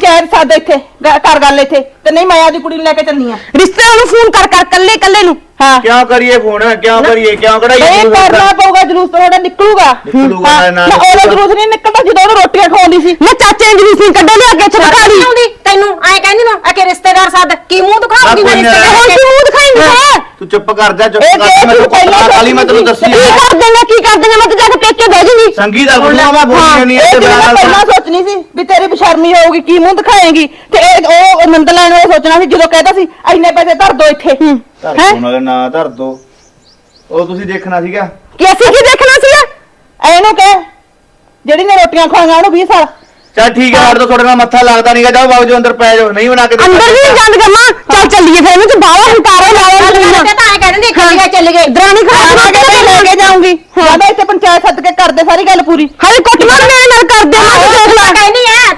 ਪੰਚਾਇਤ ਸਾਡ ਇੱਥੇ ਗ- ਕਰ ਗੱਲ ਇੱਥੇ। ਤੇ ਨਹੀਂ ਮੈਂ ਆਦੀ ਕੁੜੀ ਨੂੰ ਲੈ ਕੇ ਚੱਲਨੀ ਆ। ਰਿਸ਼ਤੇ ਨੂੰ ਫੋਨ ਕਰ ਕਰ ਕੱਲੇ ਕੱਲੇ ਨੂੰ। ਹਾਂ। ਕਿਉਂ ਕਰੀਏ ਫੋਨ? ਕਿਉਂ ਕਰੀਏ? ਕਿਉਂ ਕਢਾਈਏ ਇਹ? ਕਰਨਾ ਪਊਗਾ ਜਲੂਸ ਤੁਹਾਡਾ ਨਿਕਲੂਗਾ। ਨਿਕਲੂਗਾ, ਹਾਂ, ਨਾ ਨਾ ਉਹਦਾ। ਜਲੂਸ ਨਹੀਂ ਨਿਕਲਦਾ ਜਦੋਂ ਉਹਨੂੰ ਰੋਟੀਆਂ ਖਵਾਉਂਦੀ ਸੀ। ਮੈਂ ਚਾਚੇ ਨੂੰ ਜਲੂਸ ਨਹੀਂ ਕੱਢੇ ਲਿਆ ਕੇ ਇੱਥੇ ਬਿਠਾ ਲਈ ਆਉਂਦੀ। ਤੈਨੂੰ ਐ ਕਹਿੰਦੀ ਨਾ ਆ ਕੇ ਰਿਸ਼ਤੇਦਾਰ ਸੱਦ ਕੀ ਮੂੰਹ ਦਿਖਾਉਂਗੀ ਮੈਂ। ਰਿਸ਼ਤੇਦਾਰ ਹੁਣ ਕੀ ਮੂੰਹ ਦਿਖਾਏਂਗੀ ਫਿਰ ਤੂੰ ਚੁੱਪ ਕਰ ਜਾ ਚੁੱਪ ਇਹ ਕਰ। ਜੇ ਮੈਂ ਤੂੰ ਪਹਿਲਾਂ ਕਾਲੀ ਮੈਂ ਤੈਨੂੰ ਦੱਸੀ। ਕੀ ਕਰ ਦੇਂਗਾ ਕੀ ਕਰ ਦੇਂਗਾ ਮੈਂ ਤਾਂ ਜਾ ਕੇ ਪੇਕੇ ਬਹਿ ਜੂਗੀ। ਸੰਗੀ ਦਾ ਮੈਂ ਬੋਲੀ ਨਹੀਂ ਇਹ ਤੇ ਜਿਹੜੀ ਮੈਂ ਪਹਿਲਾਂ ਸੋਚਣੀ ਸੀ ਵੀ ਤੇਰੀ ਬਸ਼ਰਮੀ ਹੋਊਗੀ ਕੀ ਮੂੰਹ ਦਿਖਾਏਗੀ ਤੇ ਇਹ ਉਹ ਨੰਦ ਲੈਣ ਵੇਲੇ ਸੋਚਣਾ ਸੀ ਜਦੋਂ ਕਹਿੰਦਾ ਸੀ ਇੰਨੇ ਪੈਸੇ ਧਰ ਦੋ ਇੱਥੇ। ਧਰ ਹੈਂ? ਦੋ ਨਾਲੇ ਨਾ ਧਰ ਦੋ। ਉਹ ਤੁਸੀਂ ਦੇਖਣਾ ਸੀਗਾ? ਕਿ ਅਸੀਂ ਕੀ ਦੇਖਣਾ ਸੀਗਾ? ਇਹਨੂੰ ਕਹਿ ਜਿਹੜੀ ਨੇ ਰੋਟੀਆਂ ਖਵਾਈਆਂ ਉਹਨੂੰ 20 ਸਾਲ। ਚੱਲ ਠੀਕ ਹੈ ਸਾਡੇ ਤੋਂ ਤੁਹਾਡੇ ਨਾਲ ਮੱਥਾ ਲੱਗਦਾ ਨਹੀਂਗਾ ਜਾਓ ਬਾਬੂ ਜੀ ਅੰਦਰ ਪੈ ਜਾਓ। ਨਹੀਂ ਬਣਾ ਕੇ ਦੇ ਅੰਦਰ ਵੀ ਜੰਦ ਕਰਨਾ ਚੱਲ ਚੱਲੀਏ ਫਿਰ ਇਹਨੂੰ ਤੇ ਬਾਹਰ ਹੰਕਾਰੇ ਲਾਇਆ ਤੇ। ਤਾਂ ਐ ਕਹਿੰਦੇ ਗਏ ਚੱਲ ਗਏ ਦਰਾਣੀ ਮੈਂ ਕਹਿੰਦਾ ਲੈ ਕੇ ਜਾਊਂਗੀ। ਕਹਿੰਦਾ ਇੱਥੇ ਪੰਚਾਇਤ ਸੱਦ ਕੇ ਕਰਦੇ ਸਾਰੀ ਗੱਲ ਪੂਰੀ। ਹਾਏ ਕੁੱਟਮਾਰ ਮੇਰੇ ਨਾਲ ਕਰਦੇ ਮੈਂ ਦੇਖ ਲੈ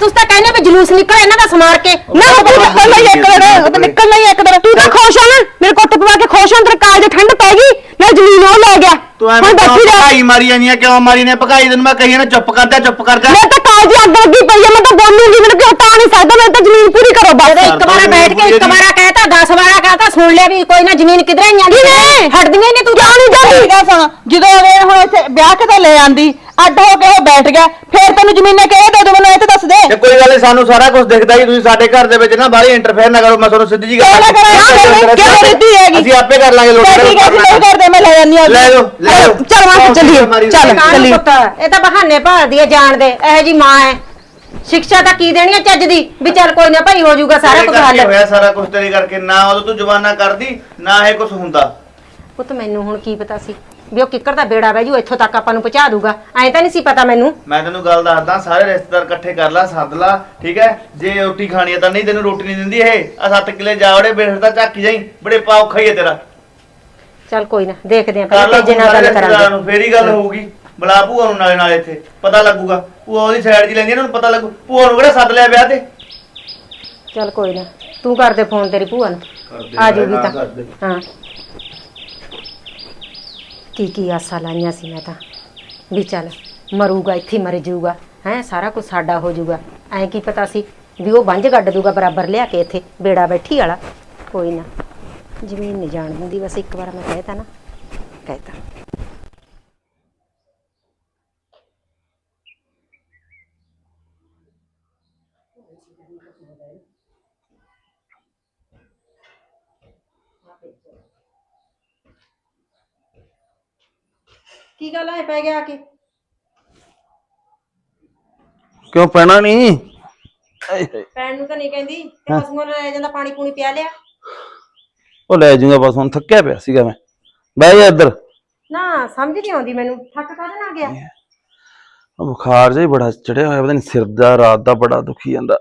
ਤੁਸੀਂ ਤਾਂ ਕਹਿੰਦੇ ਵੀ ਜਲੂਸ ਨਿਕਲ ਇਹਨਾਂ ਦਾ ਸਮਾਰ ਕੇ। ਨਾ ਉਹ ਤਾਂ ਨਿਕਲਣਾ ਹੀ ਇੱਕ ਦਿਨ ਉਹ ਤਾਂ ਨਿਕਲਣਾ ਹੀ ਇੱਕ ਦਿਨ ਤੂੰ ਤਾਂ ਖੁਸ਼ ਆ ਨਾ ਮੇਰੇ ਕੁੱਟ ਪਵਾ ਕੇ ਖੁਸ਼ ਹਾਂ ਤੇਰੇ ਕਾਲ ਦੇ ਠੰਡ ਪੈ ਗਈ ਨਾ ਜ਼ਮੀਨ ਉਹ ਲੈ ਗਿਆ। ਤੂੰ ਹੁਣ ਐਵੇਂ ਬੈਠੀ ਰਹਿ ਭਕਾਈ ਮਾਰੀ ਜਾਂਦੀ ਆ ਕਿਉਂ ਮਾਰੀ ਨੇ ਭਕਾਈ ਤੈਨੂੰ ਮੈਂ ਕਹੀ ਨਾ ਚੁੱਪ ਕਰ ਜਾ ਚੁੱਪ ਕਰ ਜਾ। ਮੈਂ ਤਾਂ ਦੀ ਅੱਗ ਲੱਗੀ ਪਈ ਆ ਮੈਂ ਤਾਂ ਬੋਲੂੰਗੀ ਮੈਨੂੰ ਕਿ ਹਟਾ ਨਹੀਂ ਸਕਦਾ ਮੈਂ ਤਾਂ ਜ਼ਮੀਨ ਪੂਰੀ ਕਰੋ ਬਸ। ਇੱਕ ਵਾਰ ਬੈਠ ਕੇ ਇੱਕ ਵਾਰ ਕਹਿਤਾ 10 ਵਾਰਾ ਕਹਿਤਾ ਸੁਣ ਲਿਆ ਵੀ ਕੋਈ ਨਾ ਜ਼ਮੀਨ ਕਿਧਰੇ ਹੀ ਜਾਂਦੀ ਕਿਵੇਂ? ਹਟਦੀਆਂ ਹੀ ਨਹੀਂ ਤੂੰ। ਕਿਉਂ ਨਹੀਂ ਜਾਂਦੀ? ਸੁਣ ਜਦੋਂ ਇਹ ਹੁਣ ਇੱਥੇ ਵਿਆਹ ਕੇ ਤਾਂ ਲੈ ਆਂਦੀ ਅੱਡ ਹੋ ਕੇ ਉਹ ਬੈਠ ਗਿਆ ਫੇਰ ਤੈਨੂੰ ਜ਼ਮੀਨਾਂ ਕਿਹੜੇ ਦੇ ਦੋ ਮੈਨੂੰ ਇਹ ਤਾਂ ਦੱਸ ਦੇ। ਤੇ ਕੋਈ ਗੱਲ ਸਾਨੂੰ ਸਾਰਾ ਕੁਝ ਦਿਖਦਾ ਹੀ ਤੁਸੀਂ ਸਾਡੇ ਘਰ ਦੇ ਵਿੱਚ ਨਾ ਬਾਹਰ ਇੰਟਰਫੇਅਰ ਨਾ ਕਰੋ ਮੈਂ ਤੁਹਾਨੂੰ ਸਿੱਧੀ ਜੀ ਨਾ ਕਰਾਂ? ਕਿਉਂ ਰਿੱਧੀ ਹੈਗੀ? ਅਸੀਂ ਆਪੇ ਕਰ ਲਾਂਗੇ ਹੈ ਅਸੀਂ ਨਹੀਂ ਕਰਦੇ ਮੈਂ ਲੈ ਜਾਂਦੀ ਹਾਂ। ਲੈ ਜਾਓ ਲੈ ਜਾਓ। ਚੱਲ ਮਾਂ ਚੱਲੀਏ। ਚੱਲ ਚੱਲੀਏ। ਇਹ ਤਾਂ ਬਹਾਨੇ ਭਾਲਦੀ ਐ ਜਾਣ ਦੇ ਇਹੋ ਜੀ ਮਾਂ ਐ ਸਿੱਖਿਆ ਤਾਂ ਕੀ ਦੇਣੀ ਐ ਚੱਜ ਦੀ? ਵੀ ਚੱਲ ਕੋਈ ਨਾ ਭਾਈ ਹੋ ਜਾਊਗਾ ਸਾਰਾ ਕੁਝ ਹੱਲ। ਹੋਇਆ ਸਾਰਾ ਕੁਝ ਤੇਰੇ ਕਰਕੇ ਨਾ ਉਦੋਂ ਤੂੰ ਜਵਾਨਾ ਕਰਦੀ ਨਾ ਇਹ ਕੁਝ ਹੁੰਦਾ। ਪੁੱਤ ਮੈਨੂੰ ਹੁਣ ਕੀ ਪਤਾ ਸੀ? ਵੀ ਉਹ ਕਿੱਕਰ ਦਾ ਬੇੜਾ ਬਹਿ ਜੂ ਇੱਥੋਂ ਤੱਕ ਆਪਾਂ ਨੂੰ ਪਹੁੰਚਾ ਦੂਗਾ ਐਂ ਤਾਂ ਨਹੀਂ ਸੀ ਪਤਾ ਮੈਨੂੰ। ਮੈਂ ਤੈਨੂੰ ਗੱਲ ਦੱਸਦਾ ਸਾਰੇ ਰਿਸ਼ਤੇਦਾਰ ਇਕੱਠੇ ਕਰ ਲਾ ਸੱਦ ਲਾ ਠੀਕ ਹੈ? ਜੇ ਰੋਟੀ ਖਾਣੀ ਤਾਂ ਨਹੀਂ ਤੈਨੂੰ ਰੋਟੀ ਨਹੀਂ ਦਿੰਦੀ ਇਹ। ਆ 7 ਕਿਲੇ ਜਾਵੜੇ ਬੇੜ ਤਾਂ ਝਾਕੀ ਜਾਈ ਬੜੇ ਪਾਉ ਖਾਈਏ ਤੇਰਾ। ਚੱਲ ਕੋਈ ਨਾ ਦੇਖਦੇ ਆਂ ਕਰ ਲਾ ਪਹਿਲਾਂ ਤੇਜੇ ਨਾਲ ਗੱਲ ਰਿਸ਼ਤੇਦਾਰਾਂ ਕਰਾਂਗੇ ਨੂੰ ਫੇਰ ਹੀ ਗੱਲ ਹੋਊਗੀ। ਬੁਲਾ ਭੂਆ ਨੂੰ ਨਾਲੇ ਨਾਲੇ ਇੱਥੇ ਪਤਾ ਲੱਗੂਗਾ। ਭੂਆ ਉਹਦੀ ਸਾਈਡ 'ਚ ਲੈਂਦੀ ਇਹਨਾਂ ਨੂੰ ਪਤਾ ਲੱਗੂ। ਭੂਆ ਨੂੰ ਕਿਹੜਾ ਸੱਦ ਲਿਆ ਵਿਆਹ ਤੇ? ਚੱਲ ਕੋਈ ਨਾ ਤੂੰ ਕਰ ਦੇ ਫੋਨ ਤੇਰੀ ਭੂਆ ਨੂੰ। ਕਰਦੇ ਆ ਤਾਂ। ਕਰਦੇ। ਹਾਂ। ਕੀ ਕੀ ਆਸਾਂ ਲਾਈਆਂ ਸੀ ਮੈਂ ਤਾਂ। ਵੀ ਚੱਲ ਮਰੂਗਾ, ਇੱਥੇ ਹੀ ਮਰ ਜਾਊਗਾ, ਹੈ, ਸਾਰਾ ਕੁਝ ਸਾਡਾ ਹੋ ਜਾਊਗਾ। ਐਂ ਕੀ ਪਤਾ ਸੀ ਵੀ ਉਹ ਬੰਝ ਗੱਡ ਦੂਗਾ ਬਰਾਬਰ ਲਿਆ ਕੇ ਇੱਥੇ, ਬੇੜਾ ਬੈਠੀ ਵਾਲਾ। ਕੋਈ ਨਾ, ਜ਼ਮੀਨ ਨਹੀਂ ਜਾਣ ਹੁੰਦੀ ਬਸ ਇੱਕ ਵਾਰ ਮੈਂ ਕਹਿਤਾ ਨਾ। ਕਹਿਤਾ। ਕੀ ਗੱਲ ਹੈ ਪੈ ਗਿਆ ਆ ਕੇ? ਕਿਉਂ ਪੈਣਾ ਨਹੀਂ ਪੈਣ ਨੂੰ ਤਾਂ ਨਹੀਂ ਕਹਿੰਦੀ ਤੇ ਪਸ਼ੂਆਂ ਨੂੰ ਲੈ ਜਾਂਦਾ ਪਾਣੀ ਪੂਣੀ ਪਿਆ ਲਿਆ। ਉਹ ਲੈ ਜਾਊਗਾ ਬਸ ਹੁਣ ਥੱਕਿਆ ਪਿਆ ਸੀਗਾ ਮੈਂ। ਬਹਿ ਜਾ ਇੱਧਰ। ਨਾ ਸਮਝ ਨਹੀਂ ਆਉਂਦੀ ਮੈਨੂੰ ਥੱਕ ਕਾਹਦੇ ਨਾਲ ਗਿਆ? ਉਹ ਬੁਖਾਰ ਜਿਹਾ ਹੀ ਬੜਾ ਚੜਿਆ ਹੋਇਆ ਪਤਾ ਨਹੀਂ ਸਿਰ ਦਾ ਰਾਤ ਦਾ ਬੜਾ ਦੁਖੀ ਜਾਂਦਾ।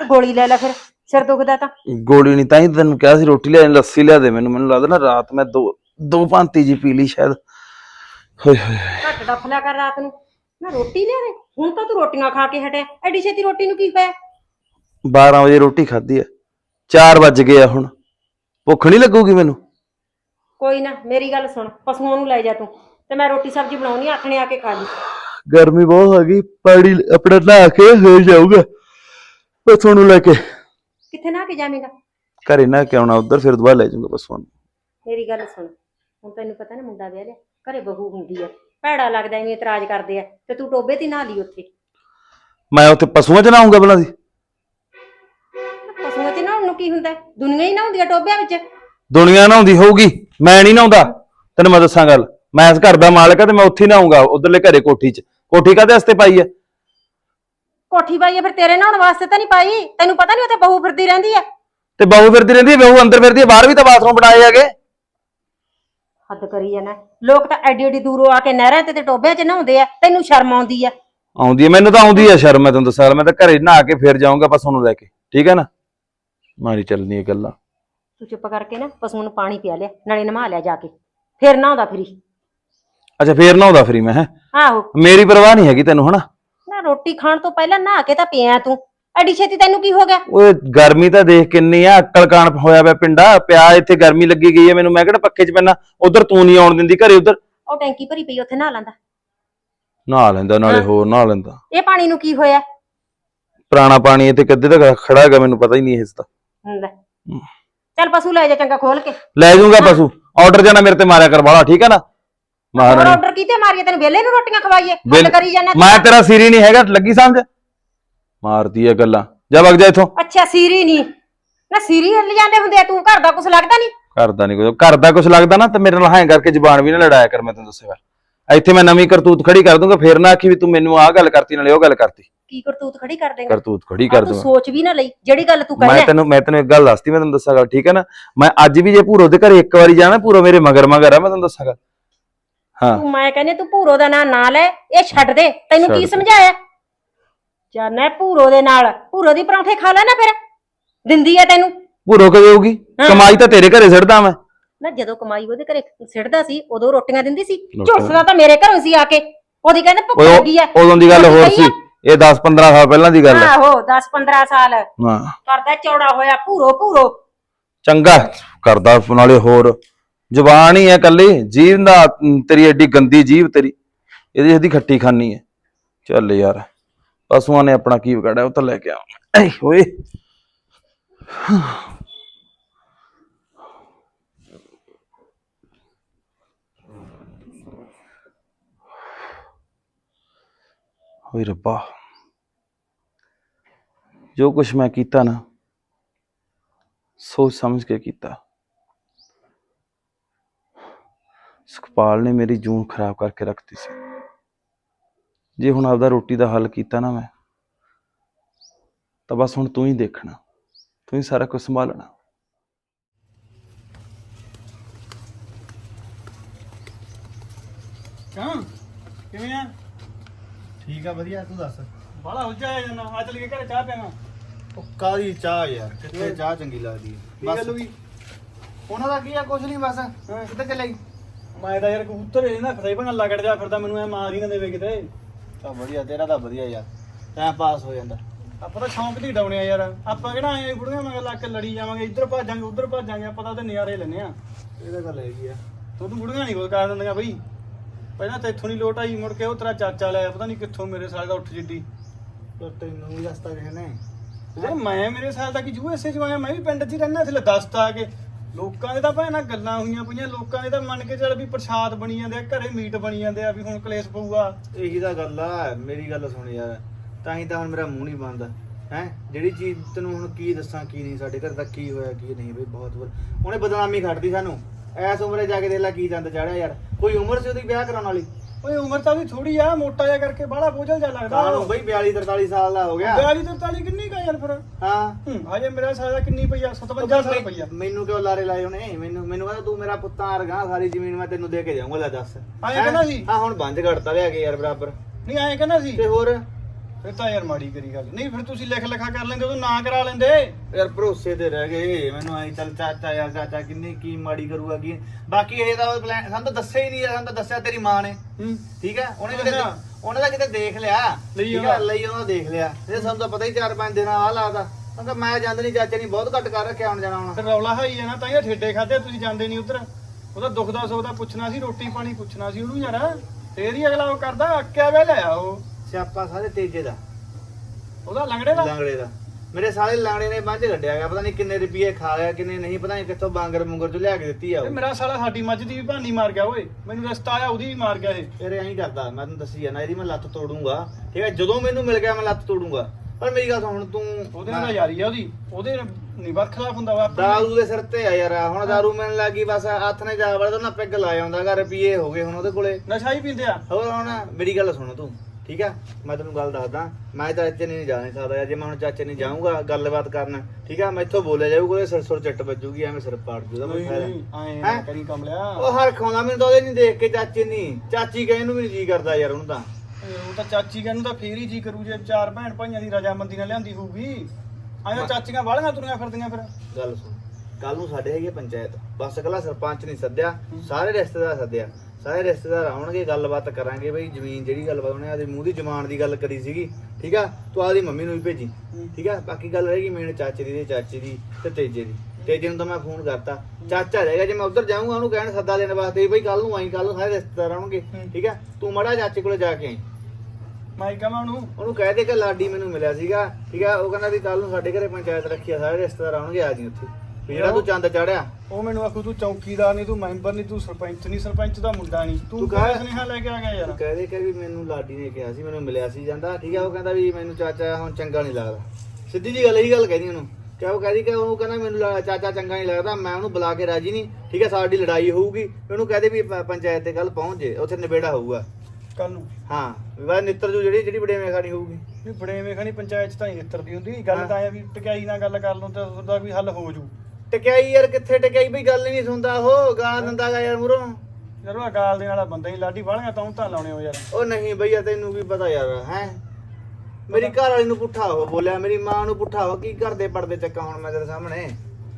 ਤੇ ਗੋਲੀ ਲੈ ਲੈ ਫਿਰ ਸਿਰ ਦੁਖਦਾ ਤਾਂ। ਗੋਲੀ ਨਹੀਂ ਤਾਂ ਹੀ ਤੈਨੂੰ ਕਿਹਾ ਸੀ ਰੋਟੀ ਲਿਆ ਲੱਸੀ ਲਿਆ ਦੇ ਮੈਨੂੰ। ਮੈਨੂੰ ਲੱਗਦਾ ਨਾ ਰਾਤ ਮੈਂ ਦੋ ਦੋ ਭਾਂਤੀ ਜੀ ਪੀ ਲਈ ਸ਼ਾਇਦ। ਹੋਏ ਹੋਏ। ਘੱਟ ਡੱਫ ਲਿਆ ਕਰ ਰਾਤ ਨੂੰ। ਨਾ ਰੋਟੀ ਲਿਆ ਦੇ। ਹੁਣ ਤਾਂ ਤੂੰ ਰੋਟੀਆਂ ਖਾ ਕੇ ਹਟਿਆ। ਐਡੀ ਛੇਤੀ ਰੋਟੀ ਨੂੰ ਕੀ ਹੋਇਆ? 12 ਵਜੇ ਰੋਟੀ ਖਾਧੀ ਆ। 4 ਵੱਜ ਗਏ ਆ ਹੁਣ। ਭੁੱਖ ਨਹੀਂ ਲੱਗੂਗੀ ਮੈਨੂੰ? ਕੋਈ ਨਾ ਮੇਰੀ ਗੱਲ ਸੁਣ। ਪਸ਼ੂਆਂ ਨੂੰ ਲੈ ਜਾ ਤੂੰ। ਤੇ ਮੈਂ ਰੋਟੀ ਸਬਜ਼ੀ ਬਣਾਉਣੀ ਆਖਣੇ ਆ ਕੇ ਖਾ ਲਈ। ਗਰਮੀ ਬਹੁਤ ਹੋ ਗਈ। ਪਾਣੀ ਆਪਣਾ ਨਹਾ ਕੇ ਹੋ ਜਾਊਗਾ। ਮੈਂ ਤੁਹਾਨੂੰ ਲੈ ਕੇ। ਕਿੱਥੇ ਨਾ ਕੇ ਜਾਵੇਂਗਾ? ਘਰੇ ਨਾ ਕੇ ਆਉਣਾ। ਉਧਰ ਫਿਰ ਦੁਬਾਰਾ ਲੈ ਜਾਊਂਗਾ ਬਸ ਤੁਹਾਨੂੰ ਮੇਰੀ ਗੱਲ ਸੁਣ। ਹੁਣ ਤੈਨੂੰ ਪਤਾ ਨਾ ਮੁੰਡਾ ਵਿਆਹ ਲਿਆ। ਘਰੇ ਬਹੂ ਹੁੰਦੀ ਆ ਭੈੜਾ ਲੱਗਦਾ ਐਵੇਂ ਇਤਰਾਜ਼ ਕਰਦੇ ਆ ਤੇ ਤੂੰ ਟੋਬੇ ਤੇ ਨਹਾ ਲਈ ਉੱਥੇ। ਮੈਂ ਉੱਥੇ ਪਸ਼ੂਆਂ ਚ ਨਹਾਉਂਗਾ ਬਲਾ ਦੀ ਪਸ਼ੂਆਂ 'ਚ ਨਹਾਉਣ ਨੂੰ ਕੀ ਹੁੰਦਾ? ਹੈ? ਦੁਨੀਆ ਹੀ ਨਹਾਉਂਦੀ ਆ ਟੋਬਿਆਂ ਵਿੱਚ। ਦੁਨੀਆ ਨਹਾਉਂਦੀ ਹੋਊਗੀ ਮੈਂ ਨਹੀਂ ਨਹਾਉਂਦਾ। ਤੈਨੂੰ ਮੈਂ ਦੱਸਾਂ ਗੱਲ ਮੈਂ ਇਸ ਘਰ ਦਾ ਮਾਲਕ ਆ ਤੇ ਮੈਂ ਉੱਥੇ ਹੀ ਨਹਾਉਂਗਾ ਉਧਰਲੇ ਘਰੇ ਕੋਠੀ 'ਚ। ਕੋਠੀ ਕਾਹਦੇ ਵਾਸਤੇ ਪਾਈ ਆ? ਕੋਠੀ ਪਾਈ ਆ ਫਿਰ ਤੇਰੇ ਨਹਾਉਣ ਵਾਸਤੇ ਤਾਂ ਨਹੀਂ ਪਾਈ? ਤੈਨੂੰ ਪਤਾ ਨਹੀਂ ਉੱਥੇ ਬਹੂ ਫਿਰਦੀ ਰਹਿੰਦੀ ਆ? ਤੇ ਬਹੂ ਫਿਰਦੀ ਰਹਿੰਦੀ ਹੈ ਬਹੂ ਅੰਦਰ ਫਿਰਦੀ ਹੈ ਬਾਹਰ ਵੀ ਤਾਂ ਬਾਥਰੂਮ ਬਣਾਏ ਹੈਗੇ। ਹੱਦ ਕਰੀ ਜਾਣਾ। ਲੋਕ ਤਾਂ ਐਡੀ ਐਡੀ ਦੂਰੋਂ ਆ ਕੇ ਨਹਿਰਾਂ ਤੇ ਤੇ ਟੋਬਿਆਂ 'ਚ ਨਹਾਉਂਦੇ ਆ ਤੈਨੂੰ ਸ਼ਰਮ ਆਉਂਦੀ ਆ। ਆਉਂਦੀ ਹੈ ਮੈਨੂੰ ਤਾਂ ਆਉਂਦੀ ਹੈ ਸ਼ਰਮ ਮੈਂ ਤੁਹਾਨੂੰ ਦੱਸਾਂ ਮੈਂ ਤਾਂ ਘਰੇ ਨਹਾ ਕੇ ਫੇਰ ਜਾਊਂਗਾ ਬਸ ਉਹਨੂੰ ਲੈ ਕੇ। ਠੀਕ ਹੈ ਨਾ? ਮਾਰੀ ਚੱਲਣੀ ਇਹ ਗੱਲਾਂ। ਤੂੰ ਚੁੱਪ ਕਰਕੇ ਨਾ ਪਸ਼ੂ ਨੂੰ ਪਾਣੀ ਪਿਆ ਲਿਆ ਨਾਲੇ ਨਮਾ ਲਿਆ ਜਾ ਕੇ। ਫਿਰ ਨਹਾਉਂਦਾ ਫਿਰੀ। ਅੱਛਾ ਫੇਰ ਨਹਾਉਂਦਾ ਫਰੀ ਮੈਂ ਹੈ? ਆਹੋ। ਮੇਰੀ ਪਰਵਾਹ ਨਹੀਂ ਹੈਗੀ ਤੈਨੂੰ ਹਨਾ? ਨਾ ਰੋਟੀ ਖਾਣ ਤੋਂ ਪਹਿਲਾਂ ਨਹਾ ਕੇ ਤਾਂ ਪਿਆ ਤੂੰ। ਐਡੀ ਛੇਤੀ ਤੈਨੂੰ ਕੀ ਹੋ ਗਿਆ? ਓਏ ਗਰਮੀ ਤਾਂ ਦੇਖ ਕਿੰਨੀ ਆ ਅਕਲ ਕਾਣ ਹੋਇਆ ਪਿਆ ਪਿੰਡਾ। ਪਿਆ ਇੱਥੇ ਗਰਮੀ ਲੱਗੀ ਗਈ ਹੈ ਮੈਨੂੰ ਮੈਂ ਕਿਹੜਾ ਪੱਖੇ 'ਚ ਪੈਣਾ ਉਧਰ ਤੂੰ ਨਹੀਂ ਆਉਣ ਦਿੰਦੀ ਘਰੇ ਉਧਰ। ਉਹ ਟੈਂਕੀ ਭਰੀ ਪਈ ਉੱਥੇ ਨਹਾ ਲੈਂਦਾ। ਨਹਾ ਲੈਂਦਾ ਨਾਲੇ ਹੋਰ ਨਹਾ ਲੈਂਦਾ। ਇਹ ਪਾਣੀ ਨੂੰ ਕੀ ਹੋਇਆ? ਪੁਰਾਣਾ ਪਾਣੀ ਇੱਥੇ ਕਿੱਦੇ ਦਾ ਖੜਾ ਹੈਗਾ ਮੈਨੂੰ ਪਤਾ ਹੀ ਨਹੀਂ ਇਸ ਦਾ। ਲੈ। ਚੱਲ ਪਸ਼ੂ ਲੈ ਜਾ ਚੰਗਾ ਖੋਲ ਕੇ। ਲੈ ਜਾਊਂਗਾ ਪਸ਼ੂ। ਆਰਡਰ ਜਾਣਾ ਮੇਰੇ ਤੇ ਮਾਰਿਆ ਕਰ ਬਾਲਾ ਠੀਕ ਹੈ ਨਾ? ਹੋਰ ਮਹਾਰਾਣੀ ਆਰਡਰ ਕੀਤੇ ਮਾਰੀਏ ਤੈਨੂੰ ਵੇਲੇ ਨੂੰ ਰੋਟੀਆਂ ਖਵਾਈਏ। ਗੱਲ ਬਿਲ- ਕਰੀ ਜਾਂਦਾ ਮੈਂ ਤੇਰਾ ਸਿਰੀ ਨਹੀਂ ਹੈਗਾ ਲੱਗੀ ਸਮਝ? ਮਾਰਦੀ ਐ ਗੱਲਾਂ। ਜਾ ਵਗ ਜਾ ਇੱਥੋਂ। ਅੱਛਾ ਸੀਰੀ ਨਹੀਂ। ਨਾ ਸੀਰੀ ਹਿੱਲ ਜਾਂਦੇ ਹੁੰਦੇ ਆ ਤੂੰ ਘਰ ਦਾ ਕੁਝ ਲੱਗਦਾ ਨਹੀਂ? ਕਰਦਾ ਨਹੀਂ ਕੁਝ ਘਰ ਦਾ ਕੁਝ ਲੱਗਦਾ ਨਾ ਤੇ ਮੇਰੇ ਨਾਲ ਹਾਂ ਕਰਕੇ ਜ਼ਬਾਨ ਵੀ ਨਾ ਲੜਾਇਆ ਕਰ ਮੈਂ ਤੈਨੂੰ ਦੱਸਿਆ ਕਰ ਇੱਥੇ ਮੈਂ ਨਵੀਂ ਕਰਤੂਤ ਖੜੀ ਕਰ ਦੂੰਗਾ ਫੇਰ ਨਾ ਆਖੀ ਵੀ ਤੂੰ ਮੈਨੂੰ ਆਹ ਗੱਲ ਕਰਤੀ ਨਾਲੇ ਉਹ ਗੱਲ ਕਰਤੀ। ਕੀ ਕਰਤੂਤ ਖੜੀ ਕਰ ਦੇਂਗਾ? ਕਰਤੂਤ ਖੜੀ ਕਰ ਤੂੰ ਦੂੰਗਾ। ਸੋਚ ਵੀ ਨਾ ਲਈ ਜਿਹੜੀ ਗੱਲ ਤੂੰ ਮੈਂ ਤੈਨੂੰ ਮੈਂ ਤੈਨੂੰ ਇੱਕ ਗੱਲ ਦੱਸਤੀ ਮੈਂ ਤੈਨੂੰ ਦੱਸਾਂ ਗੱਲ ਠੀਕ ਹੈ ਨਾ? ਮੈਂ ਅੱਜ ਵੀ ਜੇ ਭੂਰੋ ਦੇ ਘਰੇ ਇੱਕ ਵਾਰੀ ਜਾਣਾ ਭੂਰੋ ਮੇਰੇ ਮਗਰ ਮਗਰ ਆ ਮੈਂ ਤੈਨੂੰ ਦੱਸਾਂ ਗੱਲ। ਹਾਂ। ਤੂੰ ਮੈਂ ਕਹਿੰਦੀ ਤੂੰ ਭੂਰੋ ਦਾ ਨਾਂ ਨਾ ਲੈ ਇਹ ਛੱਡ ਦੇ। ਤੈਨੂੰ ਛੱਡ ਕੀ ਦੇ। ਸਮਝਾਇਆ? ਜਾਨਾ ਭੂਰੋ ਦੇ ਨਾਲ। ਭੂਰੋ ਦੀ ਪਰੌਂਠੇ ਖਾ ਲੈ ਨਾ ਫਿਰ। ਦਿੰਦੀ ਐ ਤੈਨੂੰ। ਭੂਰੋ ਕਦੇ ਹੋਊਗੀ ਹਾਂ। ਕਮਾਈ ਤਾਂ ਤੇਰੇ ਘਰੇ ਸਿੱਟਦਾ ਮੈਂ। ਨਾ ਜਦੋਂ ਕਮਾਈ ਉਹਦੇ ਘਰੇ ਸਿੱਟਦਾ ਸੀ ਉਦੋਂ ਰੋਟੀਆਂ ਦਿੰਦੀ ਸੀ। ਰੋਟੀਆਂ। ਝੁੱਸਦਾ ਤਾਂ ਮੇਰੇ ਘਰੋਂ ਸੀ ਆ ਕੇ। ਉਹਦੀ ਕਹਿੰਦੇ ਭੁੱਖ ਓਏ ਲੱਗੀ ਉਹ- ਉਦੋਂ ਦੀ ਗੱਲ ਹੋਰ ਸੀ। ਆ? ਇਹ 10 15 ਸਾਲ ਪਹਿਲਾਂ ਦੀ ਗੱਲ ਹੈ ਆਹੋ 10 15 ਸਾਲ। ਹਾਂ। ਕਰਦਾ ਚੌੜਾ ਹੋਇਆ ਭੂਰੋ ਭੂਰੋ। ਚੰਗਾ। ਕਰਦਾ ਨਾਲੇ ਹੋਰ। ਜ਼ਬਾਨ ਹੀ ਹੈ ਕੱਲੀ। ਜੀਵ ਦਾ ਅਮ, ਤੇਰੀ ਐਡੀ ਗੰਦੀ ਜੀਵ ਤੇਰੀ। ਇਹਦੀ ਇਹਦੀ ਖੱਟੀ ਖਾਨੀ ਹੈ। ਚੱਲ ਯਾਰ। ਪਸ਼ੂਆਂ ਨੇ ਆਪਣਾ ਕੀ ਵਿਗਾੜਿਆ ਉਹ ਤਾਂ ਲੈ ਕੇ ਆਵਾਂ ਐ ਓਏ ਹੋਏ ਰੱਬਾ ਜੋ ਕੁਛ ਮੈਂ ਕੀਤਾ ਨਾ ਸੋਚ ਸਮਝ ਕੇ ਕੀਤਾ ਸੁਖਪਾਲ ਨੇ ਮੇਰੀ ਜੂਨ ਖਰਾਬ ਕਰਕੇ ਰੱਖਤੀ ਸੀ ਜੇ ਹੁਣ ਆਪਦਾ ਰੋਟੀ ਦਾ ਹੱਲ ਕੀਤਾ ਨਾ ਮੈਂ ਤਾਂ ਬਸ ਹੁਣ ਤੂੰ ਹੀ ਦੇਖਣਾ ਤੂੰ ਹੀ ਸਾਰਾ ਕੁਝ ਸੰਭਾਲਣਾ। ਹਾਂ ਕਿਵੇਂ ਆ? ਠੀਕ ਆ ਵਧੀਆ ਤੂੰ ਦੱਸ? ਬਾਲਾ ਉਲਝਿਆ ਜਾਂਦਾ ਆ ਚੱਲ ਕੇ ਘਰੇ ਚਾਹ ਪਿਆਵਾਂ। ਉਹ ਕਾਦੀ ਚਾਹ ਯਾਰ ਕਿੱਥੇ? ਚਾਹ ਚੰਗੀ ਲੱਗਦੀ ਹੈ ਕੀ ਗੱਲ ਹੋਈ ਉਹਨਾਂ ਦਾ ਕੀ ਆ ਕੁਝ ਨਹੀਂ ਬਸ। ਕਿੱਥੇ ਚਲੇ? ਮੈਂ ਤਾਂ ਯਾਰ ਕਬੂਤਰ ਇਹਨਾਂ ਖਸਾਈ ਬਣਾ ਲਗੜ ਜਾ ਫਿਰਦਾ ਮੈਨੂੰ ਐ ਮਾਰ ਹੀ ਨਾ ਦੇਵੇ ਕਿਤੇ। ਤਾਂ ਵਧੀਆ ਤੇਰਾ ਤਾਂ ਵਧੀਆ ਯਾਰ। ਟਾਈਮ ਪਾਸ ਹੋ ਜਾਂਦਾ। ਆਪਾਂ ਤਾਂ ਸ਼ੌਂਕ ਦੀ ਡਾਉਣੇ ਆ ਯਾਰ। ਆਪਾਂ ਕਿਹੜਾ ਐ ਬੁੜੀਆਂ ਮਗਰ ਲੱਗ ਕੇ ਲੜੀ ਜਾਵਾਂਗੇ ਇੱਧਰ ਭੱਜਾਂਗੇ ਉੱਧਰ ਭੱਜਾਂਗੇ ਆਪਾਂ ਤਾਂ ਉਹਦੇ ਨਜ਼ਾਰੇ ਲੈਨੇ ਆ। ਇਹ ਤਾਂ ਗੱਲ ਹੈਗੀ ਆ। ਤੁਹਾਨੂੰ ਬੁੜੀਆਂ ਨਹੀਂ ਕੋਈ ਕਰ ਦਿੰਦੀਆਂ ਬਈ। ਪਹਿਲਾਂ ਤਾਂ ਇੱਥੋਂ ਨਹੀਂ ਲੋਟ ਆਈ ਮੁੜ ਕੇ ਉਹ ਤੇਰਾ ਚਾਚਾ ਲਿਆ ਪਤਾ ਨਹੀਂ ਕਿੱਥੋਂ ਮੇਰੇ ਸਾਲੇ ਦਾ ਉੱਠ ਜਿੱਡੀ। ਪਰ ਤੈਨੂੰ ਵੀ ਰਸਤਾ ਕਿਸੇ ਨੇ। ਯਾਰ ਮੈਂ ਮੇਰੇ ਸਾਲ ਦਾ ਕਿ ਜੂ ਐਸੇ ਚ ਆਇਆ ਮੈਂ ਵੀ ਪਿੰਡ 'ਚ ਹੀ ਰਹਿਣਾ ਇੱਥੇ ਦੱਸਤਾ ਆ ਕੇ। ਲੋਕਾਂ ਦੇ ਤਾਂ ਭੈਣਾਂ ਗੱਲਾਂ ਹੋਈਆਂ ਪਈਆਂ, ਲੋਕਾਂ ਦੇ ਤਾਂ ਮੰਨ ਕੇ ਚੱਲ ਵੀ ਪ੍ਰਸ਼ਾਦ ਬਣੀ ਜਾਂਦੇ ਆ, ਘਰੇ ਮੀਟ ਬਣੀ ਜਾਂਦੇ ਆ ਵੀ ਹੁਣ ਕਲੇਸ਼ ਪਊਗਾ। ਇਹੀ ਤਾਂ ਗੱਲ ਆ, ਮੇਰੀ ਗੱਲ ਸੁਣ ਯਾਰ, ਤਾਂ ਹੀ ਤਾਂ ਹੁਣ ਮੇਰਾ ਮੂੰਹ ਨਹੀਂ ਬੰਦ ਹੈ? ਜਿਹੜੀ ਚੀਜ਼ ਤੈਨੂੰ ਹੁਣ ਕੀ ਦੱਸਾਂ, ਕੀ ਨਹੀਂ, ਸਾਡੇ ਘਰ ਦਾ ਕੀ ਹੋਇਆ, ਕੀ ਨਹੀਂ, ਬਈ ਬਹੁਤ ਵਾਰ। ਉਹਨੇ ਬਦਨਾਮੀ ਖੜਦੀ ਸਾਨੂੰ। ਐਸ ਉਮਰੇ ਜਾ ਕੇ ਦੇਖ ਲੈ ਕੀ ਚੰਦ ਚੜਿਆ ਯਾਰ। ਕੋਈ ਉਮਰ ਸੀ ਉਹਦੀ ਵਿਆਹ ਕਰਾਉਣ ਵਾਲੀ? ਓਏ ਉਮਰ ਤਾਂ ਵੀ ਥੋੜੀ ਆ ਮੋਟਾ ਜਿਹਾ ਕਰਕੇ ਬਾਹਲਾ ਬੋਝਲ ਜਿਹਾ ਲੱਗਦਾ। ਕਾਹਨੂੰ ਬਈ 42 43 ਸਾਲ ਦਾ ਹੋ ਗਿਆ? 42 43 ਕਿੰਨੀ ਕਾ ਯਾਰ ਫਿਰ? ਹਾਂ। ਹੂੰ ਹਜੇ ਮੇਰਾ ਸਾਲ ਕਿੰਨੀ ਪਈ ਆ? 57 ਸਾਲ ਪਈ ਆ। ਮੈਨੂੰ ਕਿਉਂ ਲਾਰੇ ਲਾਏ ਉਹਨੇ ਮੈਨੂੰ ਮੈਨੂੰ ਕਹਿੰਦਾ ਤੂੰ ਮੇਰਾ ਪੁੱਤਾਂ ਵਰਗਾ ਸਾਰੀ ਜ਼ਮੀਨ ਮੈਂ ਤੈਨੂੰ ਦੇ ਕੇ ਜਾਊਂਗਾ ਲੈ ਦੱਸ। ਹੈਂ? ਕਹਿੰਦਾ ਸੀ? ਹਾਂ ਹੁਣ ਬੰਜ ਘੜਤਾ ਲਿਆ ਕੇ ਯਾਰ ਬਰਾਬਰ। ਨਹੀਂ ਐਂ ਕਹਿੰਦਾ ਸੀ। ਤੇ ਹੋਰ? ਫਿਰ ਤਾਂ ਯਾਰ ਮਾੜੀ ਕਰੀ ਗੱਲ। ਨਹੀਂ ਫਿਰ ਤੁਸੀਂ ਲਿਖ ਲਿਖਾ ਕਰ ਲੈਂਦੇ ਉਦੋਂ ਨਾ ਕਰਾ ਲੈਂਦੇ। ਯਾਰ ਭਰੋਸੇ ਤੇ ਰਹਿ ਗਏ ਮੈਨੂੰ ਐਂ ਚੱਲ ਚਾਚਾ ਯਾਰ ਚਾਚਾ ਕਿੰਨੀ ਕੀ ਮਾੜੀ ਕਰੂਗਾ ਕੀ ਬਾਕੀ ਇਹ ਤਾਂ ਪਲਾਨ ਸਾਨੂੰ ਤਾਂ ਦੱਸਿਆ ਹੀ ਨਹੀਂ ਯਾਰ ਸਾਨੂੰ ਤਾਂ ਦੱਸਿਆ ਤੇਰੀ ਮਾਂ ਨੇ। ਹੂੰ। ਠੀਕ ਹੈ ਉਹਨੇ ਕਿਤੇ ਅੱਛਾ। ਉਹਨੇ ਤਾਂ ਕਿਤੇ ਦੇਖ ਲਿਆ। ਲਈ ਠੀਕ। ਹੈ ਲਈ ਉਹਦਾ ਦੇਖ ਲਿਆ। ਇਹ ਸਾਨੂੰ ਤਾਂ ਪਤਾ ਹੀ ਚਾਰ ਪੰਜ ਦਿਨ ਆ ਲਾਦਾ। ਕਹਿੰਦਾ ਮੈਂ ਜਾਂਦੇ ਨਹੀਂ ਚਾਚੇ ਨਹੀਂ ਬਹੁਤ ਘੱਟ ਕਰ ਰੱਖਿਆ ਹੁਣ ਜਾਣਾ ਹੁਣ। ਫਿਰ ਰੌਲਾ ਹਾਈ ਹੈ ਨਾ ਤਾਂ ਇਹ ਠੇਡੇ ਖਾਦੇ ਤੁਸੀਂ ਜਾਂਦੇ ਨਹੀਂ ਉਧਰ। ਉਹਦਾ ਦੁੱਖ ਦਾ ਸੁੱਖ ਦਾ ਪੁੱਛਣਾ ਸੀ ਰੋਟੀ ਪਾਣੀ ਪੁੱਛਣਾ ਸੀ ਉਹਨੂੰ ਯਾਰ। ਫੇਰ ਹੀ ਅਗਲਾ ਉਹ ਕਰਦਾ ਅੱਕਿਆ ਵੇ ਲਿਆ ਉਹ ਸਿਆਪਾ ਸਾਰੇ ਤੇਜੇ ਦਾ। ਉਹਦਾ ਲੰਗੜੇ ਦਾ? ਲਾਂਗੜੇ ਦਾ। ਮੇਰੇ ਸਾਰੇ ਲਾਂਗੜੇ ਨੇ ਬੰਝ ਕੱਢਿਆ ਗਿਆ। ਪਤਾ ਨਹੀਂ ਕਿੰਨੇ ਰੁਪਏ ਖਾ ਲਿਆ ਕਿੰਨੇ ਨਹੀਂ ਪਤਾ ਨਹੀਂ ਕਿੱਥੋਂ ਬਾਂਗਰ ਮੁੰਗਰ ਚ ਲਿਆ ਕੇ ਦਿੱਤੀ ਆ ਉਹ। ਮੇਰਾ ਸਾਲਾ ਸਾਡੀ ਮੱਝ ਦੀ ਵੀ ਭਾਨੀ ਮਾਰ ਗਿਆ ਓਏ। ਮੈਨੂੰ ਰਸਤਾ ਆਇਆ ਉਹਦੀ ਵੀ ਮਾਰ ਗਿਆ ਇਹ। ਤੇਰੇ ਐਂ ਕਰਦਾ ਮੈਂ ਤੈਨੂੰ ਦੱਸੀ ਜਾਣਾ ਇਹਦੀ ਮੈਂ ਲੱਤ ਤੋੜੂੰਗਾ। ਠੀਕ ਹੈ ਜਦੋਂ ਮੈਨੂੰ ਮਿਲ ਗਿਆ ਮੈਂ ਲੱਤ ਤੋੜੂੰਗਾ। ਪਰ ਮੇਰੀ ਗੱਲ ਸੁਣ ਹੁਣ ਤੂੰ ਉਹਦੇ ਨਾਲ ਯਾਰੀ ਆ ਉਹਦੀ। ਉਹਦੇ ਨਹੀਂ ਖਿਲਾਫ ਹੁੰਦਾ ਵਾ। ਆਪਣਾ ਦਾਰੂ ਦੇ ਸਿਰ ਤੇ ਆ ਯਾਰ ਹੁਣ ਦਾਰੂ ਮਿਲਣ ਲੱਗੀ ਬਸ ਹੱਥ ਨੇ ਜਾ ਵੜਦਾ ਨਾ ਪੈਗ ਲਾ ਆਉਂਦਾ ਘਰ ਰੁਪਏ ਹੋ ਗਏ ਹੁਣ ਉਹਦੇ ਕੋਲੇ। ਨਸ਼ਾ ਹੀ ਪੀਂਦੇ ਆ। ਹੋਰ ਹੁਣ ਮੇਰੀ ਗੱਲ ਸੁਣ ਤੂੰ। ਠੀਕ ਆ? ਮੈਂ ਤੈਨੂੰ ਗੱਲ ਦੱਸਦਾ ਮੈਂ ਤਾਂ ਇੱਥੇ ਨਹੀਂ ਜਾ ਨਹੀਂ ਸਕਦਾ ਜੇ ਮੈਂ ਹੁਣ ਚਾਚੇ ਨਹੀਂ ਜਾਊਂਗਾ ਗੱਲਬਾਤ ਕਰਨ ਠੀਕ ਆ? ਮੈਂ ਇੱਥੋਂ ਬੋਲਿਆ ਜਾਊਗਾ ਉਹਦੇ ਸਿਰ ਸੁਰ ਚੱਟ ਵੱਜੂਗੀ ਐਵੇਂ ਸਿਰ ਪਾੜ ਜੂਦਾ ਮੈਂ ਐਂ? ਨਾ ਕਰੀ ਕਮਲਿਆ ਉਹ ਹਰ ਖਾਉਂਦਾ ਮੈਨੂੰ ਤਾਂ ਉਹਦੇ ਨਹੀਂ ਦੇਖ ਕੇ ਚਾਚੇ ਨਹੀਂ ਚਾਚੀ ਕਹੇ ਨੂੰ ਵੀ ਨਹੀਂ ਜੀ ਕਰਦਾ ਯਾਰ ਉਹਨੂੰ ਤਾਂ। ਉਹ ਤਾਂ ਚਾਚੀ ਕਹਿੰਨੂੰ ਤਾਂ ਫੇਰ ਹੀ ਜੀ ਕਰੂ ਜੇ ਚਾਰ ਭੈਣ ਭਾਈਆਂ ਦੀ ਰਜਾਮੰਦੀ ਨਾਲ ਲਿਆਂਦੀ ਹੋਊਗੀ। ਐਂ ਚਾਚੀਆਂ ਵਾਲੀਆਂ ਤੁਰੀਆਂ ਫਿਰਦੀਆਂ ਫਿਰ। ਗੱਲ ਸੁਣ। ਕੱਲ ਨੂੰ ਸਾਡੇ ਹੈਗੀ ਪੰਚਾਇਤ। ਬਸ ਇਕੱਲਾ ਸਰਪੰਚ ਨਹੀਂ ਸੱਦਿਆ ਸਾਰੇ ਰਿਸ਼ਤੇਦਾਰ ਸੱਦਿਆ। ਸਾਰੇ ਰਿਸ਼ਤੇਦਾਰ ਆਉਣਗੇ ਗੱਲਬਾਤ ਕਰਾਂਗੇ ਬਈ ਜ਼ਮੀਨ ਜਿਹੜੀ ਗੱਲਬਾਤ ਉਹਨੇ ਆਦੇ ਮੂੰਹ ਦੀ ਜ਼ਮਾਨ ਦੀ ਗੱਲ ਕਰੀ ਸੀਗੀ ਠੀਕ ਆ? ਤੂੰ ਆਦੀ ਮੰਮੀ ਨੂੰ ਵੀ ਭੇਜੀ ਠੀਕ ਆ? ਬਾਕੀ ਗੱਲ ਰਹੇਗੀ ਮੇਰੇ ਚਾਚੇ ਦੀ ਤੇ ਚਾਚੀ ਦੀ ਤੇ ਤੇਜੇ ਦੀ। ਤੇਜੇ ਨੂੰ ਤਾਂ ਮੈਂ ਫੋਨ ਕਰਤਾ। ਚਾਚਾ ਰਹੇਗਾ ਜੇ ਮੈਂ ਉਧਰ ਜਾਊਂਗਾ ਉਹਨੂੰ ਕਹਿਣ ਸੱਦਾ ਦੇਣ ਵਾਸਤੇ ਬਈ ਕੱਲ ਨੂੰ ਆਈ ਕੱਲ ਨੂੰ ਸਾਰੇ ਰਿਸ਼ਤੇਦਾਰ ਆਉਣਗੇ ਠੀਕ ਆ? ਤੂੰ ਮੜਾ ਚਾਚੇ ਕੋਲੇ ਜਾ ਕੇ ਆਈ। ਮੈਂ ਕਹਾਂ ਉਹਨੂੰ? ਉਹਨੂੰ ਕਹਿ ਦੇ ਕਿ ਲਾਡੀ ਮੈਨੂੰ ਮਿਲਿਆ ਸੀਗਾ ਠੀਕ ਆ? ਉਹ ਕਹਿੰਦਾ ਵੀ ਕੱਲ ਨੂੰ ਸਾਡੇ ਘਰੇ ਪੰਚਾਇਤ ਰੱਖੀ ਆ ਸਾਰੇ ਰਿਸ਼ਤੇਦਾਰ ਆਉਣਗੇ ਆ ਜੀ ਉੱਥੇ। ਵੀ ਜਿਹੜਾ ਤੂੰ ਚੰਦ ਚੜਿਆ। ਉਹ ਮੈਨੂੰ ਆਖੂ ਤੂੰ ਚੌਕੀਦਾਰ ਨਹੀਂ ਤੂੰ ਮੈਂਬਰ ਨਹੀਂ ਤੂੰ ਸਰਪੰਚ ਨਹੀਂ ਸਰਪੰਚ ਦਾ ਮੁੰਡਾ ਨਹੀਂ। ਤੂੰ ਕਾਹ ਕਹਿ- ਸੁਨੇਹਾ ਲੈ ਕੇ ਆ ਗਿਆ ਯਾਰ। ਕਹਿ ਦੇ ਕਿ ਵੀ ਮੈਨੂੰ ਲਾਡੀ ਨੇ ਕਿਹਾ ਸੀ ਮੈਨੂੰ ਮਿਲਿਆ ਸੀ ਜਾਂਦਾ। ਠੀਕ ਆ ਉਹ ਕਹਿੰਦਾ ਵੀ ਮੈਨੂੰ ਚਾਚਾ ਹੁਣ ਚੰਗਾ ਨਹੀਂ ਲੱਗਦਾ। ਸਿੱਧੀ ਜੀ ਗੱਲ ਇਹੀ ਗੱਲ ਕਹਿਦੀ ਉਹਨੂੰ। ਕਿ ਉਹ ਕਹਿੰਦੀ ਕਿ ਉਹ ਕਹਿੰਦਾ ਮੈਨੂੰ ਚਾਚਾ ਚੰਗਾ ਨਹੀਂ ਲੱਗਦਾ ਮੈਂ ਉਹਨੂੰ ਬੁਲਾ ਕੇ ਰਾਜੀ ਨਹੀਂ। ਠੀਕ ਹੈ ਸਾਡੀ ਲੜਾਈ ਹੋਊਗੀ। ਉਹਨੂੰ ਕਹਦੇ ਵੀ ਪੰਚਾਇਤ ਤੇ ਕੱਲ ਪਹੁੰਚ ਜੇ ਉੱਥੇ ਨਿਬੇੜਾ ਹੋਊਗਾ। ਕੱਲ ਨੂੰ। ਹਾਂ ਵਿਵਾਹ ਨਿੱਤਰ ਜੂ ਜਿਹੜੀ ਜਿਹੜੀ ਬੜੇ ਮੇਖਾਣੀ ਹੋਊਗੀ। ਵੀ ਬੜੇ ਵੇਖਣੀ ਪੰਚਾਇਤ 'ਚ ਤਾਂ ਹੀ ਇੱਤਰਦੀ ਹੁੰਦੀ। ਗੱਲ ਤਾਂ ਐ ਵੀ ਟਕਿਆਈ ਨਾਲ ਗੱਲ ਕਰ ਲਓ ਤਾਂ ਉਹਦਾ ਵੀ ਹੱਲ ਹੋ ਜੂ ਟਕਿਆਈ ਯਾਰ ਕਿੱਥੇ ਟਕਿਆਈ ਬਈ ਗੱਲ ਨਹੀਂ ਸੁਣਦਾ ਉਹ ਗਾਲਾਂ ਦਿੰਦਾਗਾ ਯਾਰ ਮੂਰੋਂ ਯਾਰ ਉਹ ਗਾਲ ਦੇਣ ਵਾਲਾ ਬੰਦਾ ਹੀ ਲਾਡੀ ਵਾਲੀਆਂ ਤਾਂ ਤਾਂ ਲਾਉਣੇ ਹੋ ਯਾਰ। ਉਹ ਨਹੀਂ ਬਈਆ ਤੈਨੂੰ ਵੀ ਪਤਾ ਯਾਰ ਹੈ? ਮੇਰੀ ਘਰ ਵਾਲੀ ਨੂੰ ਪੁੱਠਾ ਹੋ ਬੋਲਿਆ ਮੇਰੀ ਮਾਂ ਨੂੰ ਪੁੱਠਾ ਹੋ ਕੀ ਕਰਦੇ ਪੜਦੇ ਚੱਕਾ ਹੁਣ ਮੈਂ ਤੇਰੇ ਸਾਹਮਣੇ?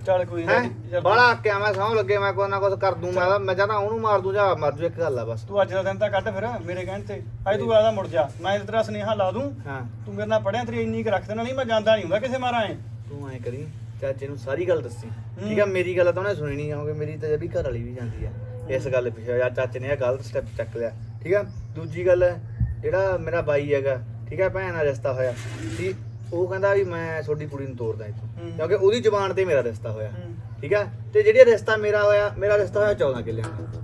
ਚੱਲ ਕੋਈ ਹੈ? ਨਾ ਯਾਰ ਬੜਾ ਆਕਿਆ ਮੈਂ ਸੌਂ ਲੱਗੇ ਮੈਂ ਕੋਈ ਨਾ ਕੁਝ ਕਰ ਦੂੰ ਮੈਂ ਮੈਂ ਜਾਂ ਉਹਨੂੰ ਮਾਰ ਦੂੰ ਜਾਂ ਮਰ ਜੂ ਇੱਕ ਗੱਲ ਆ ਬਸ। ਤੂੰ ਅੱਜ ਦਾ ਦਿਨ ਤਾਂ ਕੱਢ ਫਿਰ ਮੇਰੇ ਕਹਿਣ ਤੇ। ਅੱਜ ਤੂੰ ਆਦਾ ਮੁੜ ਜਾ ਮੈਂ ਤੇਰਾ ਸੁਨੇਹਾ ਲਾ ਦੂੰ। ਹਾਂ। ਤੂੰ ਮੇਰੇ ਨਾਲ ਪੜਿਆ ਤੇਰੀ ਇੰਨੀ ਕੁ ਰੱਖ ਦੇਣਾ ਨਹੀਂ ਮੈਂ ਜਾਂਦਾ ਨਹੀਂ ਹੁੰਦਾ ਕਿਸੇ ਮਾਰਾ ਐ ਤੂੰ ਐ ਕਰੀ। ਚਾਚੇ ਨੂੰ ਸਾਰੀ ਗੱਲ ਦੱਸੀ। ਠੀਕ ਆ ਮੇਰੀ ਗੱਲ ਤਾਂ ਉਹਨੇ ਸੁਣੀ ਨਹੀਂ ਕਿਉਂਕਿ ਮੇਰੀ ਤਾਂ ਜਬੀ ਘਰ ਵਾਲੀ ਵੀ ਜਾਂਦੀ ਆ। ਇਸ ਗੱਲ ਪਿੱਛੇ ਯਾਰ ਚਾਚੇ ਨੇ ਇਹ ਗਲਤ ਸਟੈਪ ਚੱਕ ਲਿਆ। ਠੀਕ ਆ ਦੂਜੀ ਗੱਲ ਜਿਹੜਾ ਮੇਰਾ ਬਾਈ ਹੈਗਾ ਠੀਕ ਆ ਭੈਣ ਨਾਲ ਰਿਸ਼ਤਾ ਹੋਇਆ ਠੀਕ ਉਹ ਕਹਿੰਦਾ ਵੀ ਮੈਂ ਤੁਹਾਡੀ ਕੁੜੀ ਨੂੰ ਤੋਰਦਾ ਇੱਥੋਂ ਹੂੰ। ਕਿਉਂਕਿ ਉਹਦੀ ਜ਼ੁਬਾਨ ਤੇ ਮੇਰਾ ਰਿਸ਼ਤਾ ਹੋਇਆ। ਹੂੰ। ਠੀਕ ਆ ਤੇ ਜਿਹੜੀ ਰਿਸ਼ਤਾ ਮੇਰਾ ਹੋਇਆ ਮੇਰਾ ਰਿਸ਼ਤਾ ਹੋਇਆ 14 ਕਿੱਲਿਆਂ ਨਾਲ